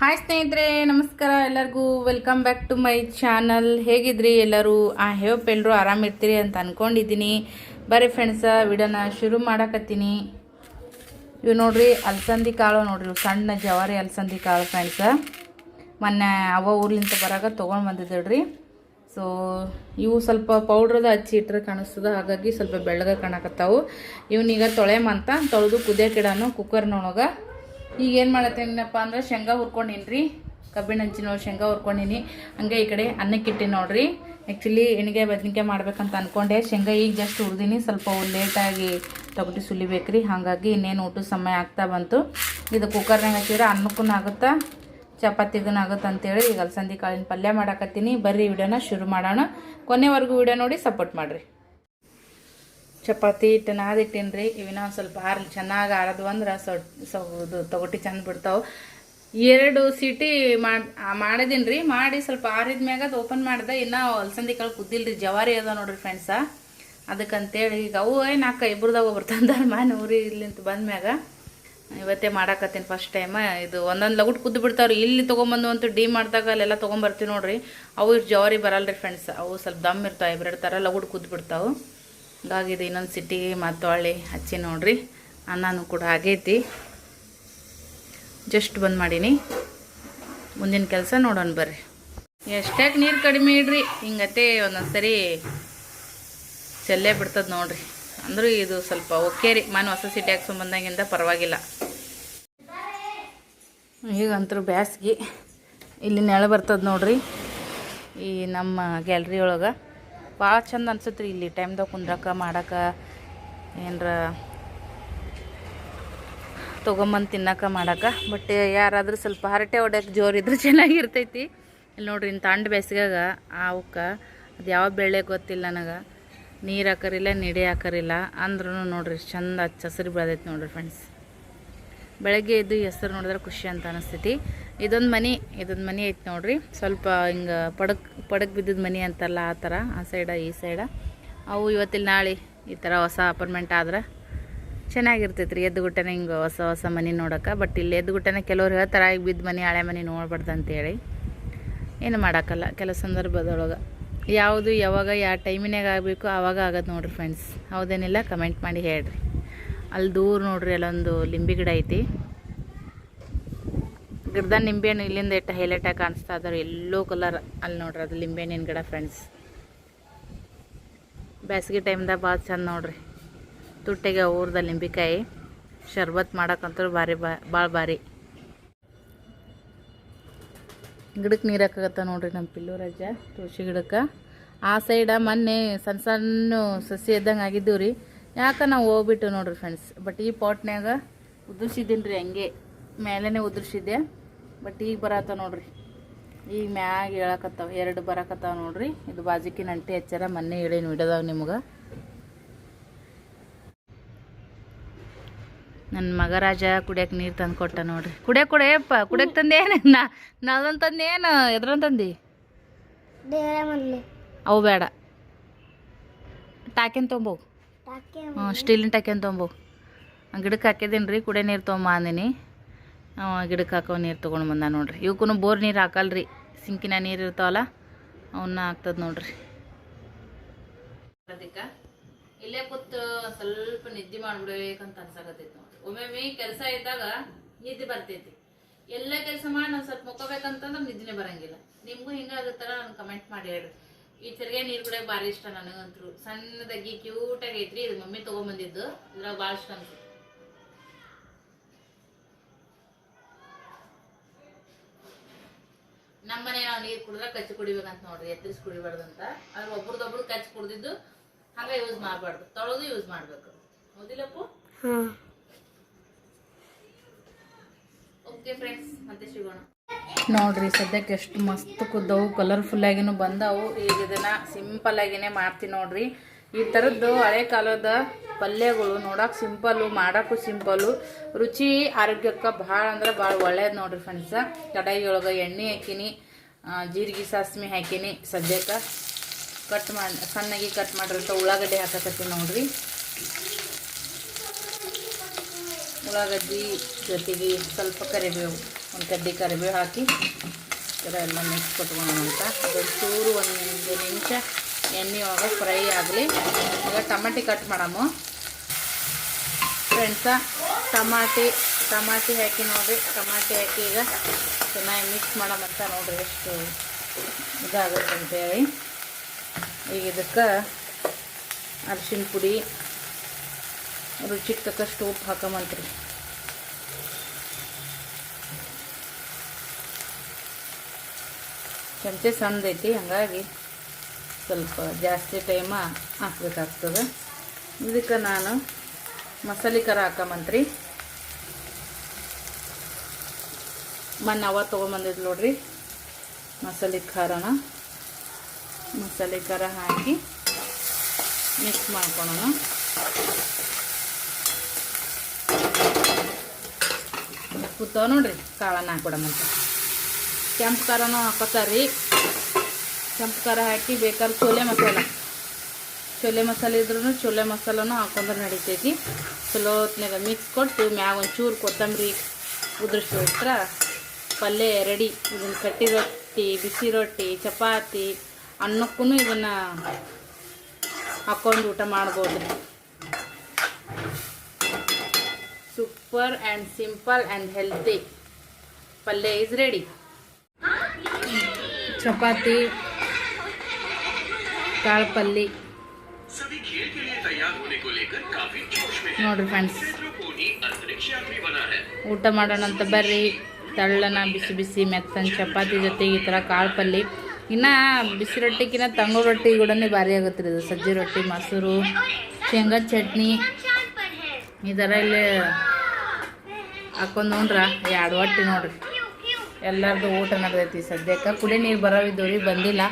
Hi ಸ್ನೇಹಿತರೆ, ನಮಸ್ಕಾರ ಎಲ್ಲರಿಗೂ. Welcome back to my channel ಹೇಗಿದ್ರಿ ಎಲ್ಲರೂ? ಆ ಹೇಪ್ ಎಲ್ಲರೂ ಆರಾಮಿರ್ತೀರಿ ಅಂತ ಅಂದ್ಕೊಂಡಿದ್ದೀನಿ ಬರೀ ಫ್ರೆಂಡ್ಸ ವಿಡಿಯೋನ ಶುರು ಮಾಡಕತ್ತೀನಿ. ಇವು ನೋಡ್ರಿ, ಅಲಸಂದಿ ಕಾಳು ನೋಡ್ರಿ ಸಣ್ಣ ಜವಾರಿ ಅಲಸಂದಿ ಕಾಳು ಫ್ರೆಂಡ್ಸ ಮೊನ್ನೆ ಅವ ಊರ್ಲಿಂದ ಬರಾಗ ತೊಗೊಂಡು ಬಂದಿದ್ದಳ್ರಿ ಸೊ ಇವು ಸ್ವಲ್ಪ ಪೌಡ್ರದ ಹಚ್ಚಿ ಇಟ್ಟರೆ ಕಾಣಿಸ್ತದೆ. ಹಾಗಾಗಿ ಸ್ವಲ್ಪ ಬೆಳ್ಳಗೆ ಕಾಣಕತ್ತಾವು. ಇವನೀಗ ತೊಳೆಮಂತ, ತೊಳೆದು ಕುದಿಯೋಕಿಡಾನು ಕುಕ್ಕರ್ನೊಳಗೆ ಈಗ ಏನು ಮಾಡತ್ತೇನಪ್ಪ ಅಂದ್ರೆ ಶೇಂಗಾ ಹುರ್ಕೊಂಡಿನ್ರಿ. ಕಬ್ಬಿಣ ಹಂಚಿನ ಶೇಂಗಾ ಹುರ್ಕೊಂಡಿನಿ. ಹಂಗೆ ಈ ಕಡೆ ಅನ್ನಕ್ಕೆ ಇಟ್ಟಿನಿ ನೋಡ್ರಿ. ಆ್ಯಕ್ಚುಲಿ ಎಣ್ಗಾಯಿ ಬದ್ನಿಕಾಯಿ ಮಾಡ್ಬೇಕಂತ ಅಂದ್ಕೊಂಡೆ ಶೇಂಗಾ ಈಗ ಜಸ್ಟ್ ಹುರಿದೀನಿ. ಸ್ವಲ್ಪ ಲೇಟಾಗಿ ತೊಗಟಿ ಸುಲಿಬೇಕ್ರಿ. ಹಾಗಾಗಿ ಇನ್ನೇನು ಊಟದ ಸಮಯ ಆಗ್ತಾ ಬಂತು. ಇದು ಕುಕ್ಕರ್ನಾಗ ಹಾಕಿದ್ರೆ ಅನ್ನಕ್ಕೂ ಆಗುತ್ತಾ? ಚಪಾತಿಗೂ ಆಗುತ್ತೆ ಅಂತೇಳಿ ಈಗ ಅಲಸಂದಿ ಕಾಳಿನ ಪಲ್ಯ ಮಾಡಾಕತ್ತೀನಿ. ಬರ್ರಿ ವಿಡಿಯೋನ ಶುರು ಮಾಡೋಣ. ಕೊನೆವರೆಗೂ ವಿಡಿಯೋ ನೋಡಿ ಸಪೋರ್ಟ್ ಮಾಡಿರಿ. ಚಪಾತಿ ಹಿಟ್ಟು ನಾದಿಟ್ಟಿನಿ ರೀ, ಇವಿನ ಒಂದು ಸ್ವಲ್ಪ ಆರ್ಲಿ ಚೆನ್ನಾಗಿ ಆರದ್ವು ಅಂದ್ರೆ ಇದು ತೊಗೊಟ್ಟಿ ಚೆಂದ ಬಿಡ್ತಾವೆ. ಎರಡು ಸೀಟಿ ಮಾಡಿ ಮಾಡಿದೀನಿ ರೀ, ಮಾಡಿ ಸ್ವಲ್ಪ ಆರಿದ ಮ್ಯಾಗ ಅದು ಓಪನ್ ಮಾಡಿದೆ, ಇನ್ನೂ ಅಲಸಂದಿ ಕಾಳು ಕುದ್ದಿಲ್ಲ ರೀ ಜವಾರಿ ಅದ ನೋಡ್ರಿ ಫ್ರೆಂಡ್ಸ. ಅದಕ್ಕಂತೇಳಿ ಈಗ ಅವು ನಾಲ್ಕು ಇಬ್ರದಾಗ ಒಬ್ರು ತಂದಾರ ಮಾನ್ ಇಲ್ಲಿಂತ ಬಂದ್ಮ್ಯಾಗ ಇವತ್ತೇ ಮಾಡಾಕತ್ತೀನಿ ಫಸ್ಟ್ ಟೈಮ್ ಇದು ಒಂದೊಂದು ಲಗುಟ್ ಕುದ್ದು ಬಿಡ್ತಾವ್ರಿ. ಇಲ್ಲಿ ತೊಗೊಂಬಂದು ಅಂತೂ ಡಿ ಮಾಡಿದಾಗ ಅಲ್ಲೆಲ್ಲ ತೊಗೊಂಬರ್ತೀವಿ ನೋಡ್ರಿ. ಅವು ಜವಾರಿ ಬರಲ್ಲ ರೀ ಫ್ರೆಂಡ್ಸ್. ಅವು ಸ್ವಲ್ಪ ದಮ್ ಇರ್ತಾವೆ ಇಬ್ಬರೆರಡು ಥರ ಲಗುಟ್ ಕುದ್ದು ಬಿಡ್ತಾವೆ. ಹಂಗಾಗಿ ಇದು ಇನ್ನೊಂದು ಸಿಟಿಗೆ ಮತ್ತು ಹೊಳ್ಳಿ ಹಚ್ಚಿ ನೋಡ್ರಿ. ಅನ್ನನೂ ಕೂಡ ಆಗೈತಿ ಜಸ್ಟ್ ಬಂದ್ ಮಾಡೀನಿ. ಮುಂದಿನ ಕೆಲಸ ನೋಡೋಣ ಬರ್ರಿ. ಎಷ್ಟಾಗಿ ನೀರು ಕಡಿಮೆ ಇಡ್ರಿ? ಹಿಂಗತೆ ಒಂದೊಂದು ಸರಿ ಚೆಲ್ಲೇ ಬಿಡ್ತದೆ ನೋಡ್ರಿ. ಅಂದರೂ ಇದು ಸ್ವಲ್ಪ ಓಕೆ ರೀ. ಮನೆ ಹೊಸ ಸಿಟಿ ಹಾಕ್ಸ್ಕೊಂಬಂದಾಗಿಂದ ಪರವಾಗಿಲ್ಲ. ಈಗಂತರೂ ಬ್ಯಾಸ್ಗಿ. ಇಲ್ಲಿ ನೆಳ ಬರ್ತದೆ ನೋಡ್ರಿ. ಈ ನಮ್ಮ ಗ್ಯಾಲ್ರಿ ಒಳಗೆ. ಭಾಳ ಚಂದ ಅನ್ಸುತ್ತೆ ರೀ ಇಲ್ಲಿ ಟೈಮ್ದಾಗ ಕುಂದ್ರಕ್ಕೆ ಮಾಡಕ್ಕೆ ಏನರ ತೊಗೊಂಬಂದು ತಿನ್ನಕ್ಕೆ ಮಾಡಕ್ಕೆ ಬಟ್ ಯಾರಾದರೂ ಸ್ವಲ್ಪ ಹರಟೆ ಹೊಡ್ಯಕ್ಕೆ ಜೋರಿದ್ರೆ ಚೆನ್ನಾಗಿರ್ತೈತಿ. ಇಲ್ಲಿ ನೋಡ್ರಿ ಇನ್ನು ಅಂಡ್ ಬೇಸಿಗೆಗ ಅವಕ್ಕೆ ಅದು ಯಾವ ಬೆಳೆ ಗೊತ್ತಿಲ್ಲ ನನಗೆ. ನೀರು ಹಾಕರಿಲ್ಲ, ನಿಡಿ ಹಾಕರಿಲ್ಲ. ಅಂದ್ರೂ ನೋಡ್ರಿ ಚಂದ ಹಚ್ಚ ಹಸಿರು ಬೆಳೆದೈತಿ ನೋಡ್ರಿ ಫ್ರೆಂಡ್ಸ್ ಬೆಳಗ್ಗೆ ಎದ್ದು ಹೆಸರು ನೋಡಿದ್ರೆ ಖುಷಿ ಅಂತ ಅನಿಸ್ತೈತಿ. ಇದೊಂದು ಮನೆ ಇದೊಂದು ಮನೆ ಐತೆ ನೋಡ್ರಿ. ಸ್ವಲ್ಪ ಹಿಂಗೆ ಪಡಕ್ ಪಡಕ್ ಬಿದ್ದಿದ್ದ ಮನೆ ಅಂತಲ್ಲ ಆ ಥರ ಆ ಸೈಡ ಈ ಸೈಡ ಅವು ಇವತ್ತಿಲ್ಲ ನಾಳೆ ಈ ಥರ ಹೊಸ ಅಪಾರ್ಟ್ಮೆಂಟ್ ಆದ್ರೆ ಚೆನ್ನಾಗಿರ್ತೈತೆ ರೀ ಎದ್ದುಗುಟ್ಟನೆ ಹಿಂಗೆ ಹೊಸ ಹೊಸ ಮನೆ ನೋಡೋಕೆ. ಬಟ್ ಇಲ್ಲಿ ಎದ್ದುಗುಟ್ಟನೆ ಕೆಲವ್ರು ಹೇಳ್ತಾರೆ ಈಗ ಬಿದ್ದ ಮನೆ, ಹಳೆ ಮನೆ ನೋಡ್ಬಾರ್ದು ಅಂತೇಳಿ ಏನು ಮಾಡೋಕ್ಕಲ್ಲ ಕೆಲ ಸಂದರ್ಭದೊಳಗೆ. ಯಾವುದು ಯಾವಾಗ, ಯಾವ ಟೈಮಿನಾಗ ಆಗಬೇಕು ಆವಾಗ ಆಗೋದು ನೋಡಿರಿ ಫ್ರೆಂಡ್ಸ್ ಹೌದೇನಿಲ್ಲ? ಕಮೆಂಟ್ ಮಾಡಿ ಹೇಳ್ರಿ. ಅಲ್ಲಿ ದೂರ ನೋಡ್ರಿ, ಅಲ್ಲೊಂದು ಲಿಂಬೆ ಗಿಡ ಐತಿ. ಗಿಡದ ನಿಂಬೆಹಣ್ಣು ಇಲ್ಲಿಂದ ಎಷ್ಟು ಹೈಲೈಟಾಗಿ ಕಾಣಿಸ್ತಾ ಇದಾರೆ ಎಲ್ಲೋ ಕಲರ್ ಅಲ್ಲಿ ನೋಡ್ರಿ, ಅದು ಲಿಂಬೆಹಣ್ಣಿನ ಗಿಡ ಫ್ರೆಂಡ್ಸ್ ಬೇಸಿಗೆ ಟೈಮ್ದಾಗ ಭಾಳ ಚಂದ ನೋಡ್ರಿ. ತುಟ್ಟಿಗೆ ಊರ್ದ ಲಿಂಬಿಕಾಯಿ. ಶರ್ಬತ್ ಮಾಡೋಕ್ಕಂತೂ ಭಾರಿ ಬಾ ಭಾಳ ಭಾರಿ. ಗಿಡಕ್ಕೆ ನೀರು ಹಾಕಾಗತ್ತ ನೋಡ್ರಿ ನಮ್ಮ ಪಿಲ್ಲು ರಜ, ತುಳಸಿ ಗಿಡಕ್ಕೆ. ಆ ಸೈಡ ಮೊನ್ನೆ ಸಣ್ಣ ಸಣ್ಣ ಸಸಿ ಇದ್ದಂಗೆ ಆಗಿದ್ದೀವಿ ರೀ. ಯಾಕೆ ನಾವು ಹೋಗ್ಬಿಟ್ಟು ನೋಡ್ರಿ ಫ್ರೆಂಡ್ಸ್ ಬಟ್ ಈ ಪಾಟ್ನ್ಯಾಗ ಉದುರ್ಸಿದ್ದೀನಿ ರೀ ಹಂಗೆ. ಮೇಲೇ ಉದುರ್ಸಿದ್ದೆ. ಬಟ್ ಈಗ ಬರತ್ತ ನೋಡ್ರಿ. ಈಗ ಮ್ಯಾಗ ಹೇಳಕತ್ತಾವ ಎರಡು ಬರಕತ್ತಾವ ನೋಡ್ರಿ. ಇದು ಬಾಜಿಕಿನ ಅಂಟಿ ಹಚ್ಚಾರ ಮೊನ್ನೆ ಹೇಳೇನು ವಿಡಿಯೋದಾಗ ನಿಮ್ಗೆ. ನನ್ನ ಮಗ ರಾಜ ಕುಡಿಯಕ್ಕೆ ನೀರು ತಂದು ಕೊಟ್ಟ ನೋಡ್ರಿ. ಕುಡಿಯಕ್ಕೆ ಕುಡಿಯಪ್ಪ ಕುಡಿಯಕ್ಕೆ ತಂದೇನು ನಾ ನಾದೊಂದು ತಂದೇನು ಎದ್ರಂತ ತಂದಿ? ಅವು ಬೇಡ. ಟಾಕಿನ್ ತೊಂಬೋವು ಹ್ಞೂ, ಸ್ಟೀಲಿನ ಟಾಕೆನ್ ತೊಂಬೋವು ಗಿಡಕ್ಕೆ ಹಾಕಿದ್ದೀನಿ ರೀ, ಕುಡಿಯೋ ನೀರು ತೊಗೊಂಬ ಅಂದಿನಿ. ಗಿಡಕ್ಕೆ ಹಾಕೋ ನೀರು ತೊಗೊಂಡು ಬಂದ ನೋಡ್ರಿ. ಇವಕ್ಕೂ ಬೋರ್ ನೀರು ಹಾಕಲ್ರಿ, ಸಿಂಕಿನ ನೀರು ಇರ್ತಾವಲ್ಲ, ಅವನ್ನ ಹಾಕ್ತದ ನೋಡ್ರಿ. ಇಲ್ಲೇ ಕೂತು ಸ್ವಲ್ಪ ನಿದ್ದೆ ಮಾಡ್ಬಿಡ್ಬೇಕಂತ ಅನ್ಸಾಕತ್ತೈತಿ ನೋಡ್ರಿ. ಒಮ್ಮೊಮ್ಮೆ ಕೆಲಸ ಇದ್ದಾಗ ನಿದ್ದೆ ಬರ್ತೈತಿ. ಎಲ್ಲ ಕೆಲಸ ಮಾಡಿ ನಾವು ಸ್ವಲ್ಪ ಮುಕ್ಕೋಬೇಕಂತಂದ್ರೆ ನಿದ್ದೆ ಬರಂಗಿಲ್ಲ. ನಿಮಗೂ ಹಿಂಗಾಗುತ್ತಲ್ಲ ನಾನು ಕಮೆಂಟ್ ಮಾಡಿ ಹೇಳ್ರಿ. ಈ ಚರಿಗೆ ನೀರು ಕೂಡ ಭಾರಿ ಇಷ್ಟ ನನಗಂತೂ ಸಣ್ಣದಾಗಿ ಕ್ಯೂಟಾಗಿ ಐತ್ರಿ ಇದು ಮಮ್ಮಿ ತೊಗೊಂಬಂದಿದ್ದು. ಇದ್ರಾಗ ಭಾಳ ಇಷ್ಟ ಅನ್ಸುತ್ತೆ. ನಮ್ಮನೆ ನಾವು ನೀರು ಕುಡಿದ್ರೆ ಕಚ್ಚಿ ಕುಡಿಬೇಕಂತ ನೋಡ್ರಿ ಎತ್ತರಿಸಿ ಕುಡಿಬಾರ್ದಂತ. ಆದ್ರೆ ಒಬ್ರದೊಬ್ರು ಕಚ್ಚಿ ಕುಡ್ದಿದ್ದು ಹಂಗ ಯೂಸ್ ಮಾಡಬಾರ್ದು. ತೊಳೆದು ಯೂಸ್ ಮಾಡ್ಬೇಕು. ಹೌದಿಲ್ಲಪ್ಪು? ಓಕೆ ಫ್ರೆಂಡ್ಸ್ ಮತ್ತೆ ಸಿಗೋಣ. ನೋಡ್ರಿ, ಸದ್ಯಕ್ಕೆ ಎಷ್ಟು ಮಸ್ತ್ ಕುದ್ದವು ಕಲರ್ಫುಲ್ ಆಗಿನ ಬಂದವು. ಈಗ ಇದನ್ನ ಸಿಂಪಲ್ ಆಗಿನೇ ಮಾಡ್ತೀನಿ ನೋಡ್ರಿ. ಈ ಥರದ್ದು ಹಳೆ ಕಾಲದ ಪಲ್ಯಗಳು ನೋಡಕ್ಕೆ ಸಿಂಪಲ್ಲು ಮಾಡೋಕ್ಕೂ ಸಿಂಪಲ್ಲು ರುಚಿ ಆರೋಗ್ಯಕ್ಕೆ ಭಾಳ ಅಂದ್ರೆ ಭಾಳ ಒಳ್ಳೇದು ನೋಡ್ರಿ ಫ್ರೆಂಡ್ಸ ಕಡಾಯಿ ಒಳಗೆ ಎಣ್ಣೆ ಹಾಕಿನಿ ಜೀರಿಗೆ ಸಾಸ್ಮಿ ಹಾಕಿನಿ. ಸದ್ಯಕ್ಕೆ ಕಟ್ ಮಾಡಿ, ಸಣ್ಣಗೆ ಕಟ್ ಮಾಡಿರಂಥ ಉಳ್ಳಾಗಡ್ಡೆ ಹಾಕಕತ್ತೀನಿ ನೋಡ್ರಿ. ಉಳ್ಳಾಗಡ್ಡಿ ಜೊತೆಗೆ ಸ್ವಲ್ಪ ಕರಿಬೇವು. ಒಂದು ಕಡ್ಡಿ ಕರಿಬೇವು ಹಾಕಿ ಥರ ಎಲ್ಲ ಮಿಕ್ಸ್ ಕೊಟ್ಕೊಳ್ಳೋಣ ಅಂತ ಚೂರು ಒಂದು ನಿಮಿಷ, ಎಣ್ಣೆ ಒಳಗೆ ಫ್ರೈ ಆಗಲಿ. ಈಗ ಟಮಾಟಿ ಕಟ್ ಮಾಡಮು ಫ್ರೆಂಡ್ಸ ಟಮಾಟಿ ಟಮಾಟಿ ಹಾಕಿ ನೋಡಿರಿ. ಟಮಾಟಿ ಹಾಕಿ ಈಗ ಚೆನ್ನಾಗಿ ಮಿಕ್ಸ್ ಮಾಡಮಂತ ನೋಡಿರಿ ಎಷ್ಟು ಇದಾಗುತ್ತೆ ಅಂತೇಳಿ. ಈಗ ಇದಕ್ಕೆ ಅರಿಶಿನ ಪುಡಿ, ರುಚಿಗೆ ತಕ್ಕಷ್ಟು ಉಪ್ಪು ಹಾಕಮಂತ್ರಿ ಚಮಚೆ ಸಣ್ಣದೈತಿ ಹಾಗಾಗಿ ಸ್ವಲ್ಪ ಜಾಸ್ತಿ ಟೈಮ ಹಾಕ್ಬೇಕಾಗ್ತದೆ. ಇದಕ್ಕೆ ನಾನು ಮಸಾಲೆ ಖಾರ ಹಾಕಮಂತ್ರಿ. ಮೊನ್ನೆ ಅವ ತೊಗೊಂಬಂದಿದ್ದು ನೋಡ್ರಿ. ಮಸಾಲೆ ಖಾರನ. ಮಸಾಲೆ ಖಾರ ಹಾಕಿ ಮಿಕ್ಸ್ ಮಾಡ್ಕೊಳೋಣ. ಕೂತಾವ ನೋಡ್ರಿ, ಕಾಳನ್ನ ಹಾಕೊಡಮಂತ ಕೆಂಪು ಖಾರನೂ ಹಾಕೋತಾರ್ರಿ. ಕೆಂಪು ಖಾರ ಹಾಕಿ ಬೇಕಾದ್ರೆ ಚೋಲೆ ಮಸಾಲ. ಚೋಲೆ ಮಸಾಲೆ ಇದ್ರೂ ಚೋಲೆ ಮಸಾಲನೂ ಹಾಕೊಂಡ್ರೆ ನಡಿತೈತಿ. ಚಲೋ ಹೊತ್ನಾಗ ಮಿಕ್ಸ್ ಕೊಟ್ಟು ಮ್ಯಾಗ ಒಂಚೂರು ಕೊತ್ತಂಬರಿ ಉದುರಿಸಿಟ್ರ ಪಲ್ಯ ರೆಡಿ. ಇದನ್ನು ಕಟ್ಟಿ ರೊಟ್ಟಿ, ಬಿಸಿ ರೊಟ್ಟಿ, ಚಪಾತಿ ಅನ್ನಕ್ಕೂ ಇದನ್ನು ಹಾಕ್ಕೊಂಡು ಊಟ ಮಾಡ್ಬೋದು super and simple and healthy ಪಲ್ಯ ಈಸ್ ರೆಡಿ ಚಪಾತಿ ಕಾಳು ಕಾಳುಪಲ್ಲಿ. ನೋಡ್ರಿ ಫ್ರೆಂಡ್ಸ್ ಊಟ ಮಾಡೋಣ ಅಂತ ಬರ್ರಿ. ತಳ್ಳನ ಬಿಸಿ ಬಿಸಿ ಮೆತ್ತನ ಚಪಾತಿ ಜೊತೆಗೆ ಈ ಥರ ಕಾಳು ಪಲ್ಲಿ ಇನ್ನು ಬಿಸಿ ರೊಟ್ಟಿಗಿನ್ನ ತಂಗು ರೊಟ್ಟಿ ಕೂಡ ಭಾರಿ ಆಗುತ್ತೆ ರೀ ಇದು. ಸಜ್ಜೆ ರೊಟ್ಟಿ, ಮೊಸರು, ಶೇಂಗಾ ಚಟ್ನಿ. ಈ ಥರ ಇಲ್ಲಿ ಹಾಕೊಂಡು ನೋಡ್ರ. ಎರಡು ಹೊಟ್ಟೆ ನೋಡ್ರಿ. ಎಲ್ಲರದು ಊಟ ನಡೆದೈತಿ ಸದ್ಯಕ್ಕೆ. ಕುಡಿ ನೀರು ಬರೋವಿದ್ದು ರೀ ಬಂದಿಲ್ಲ.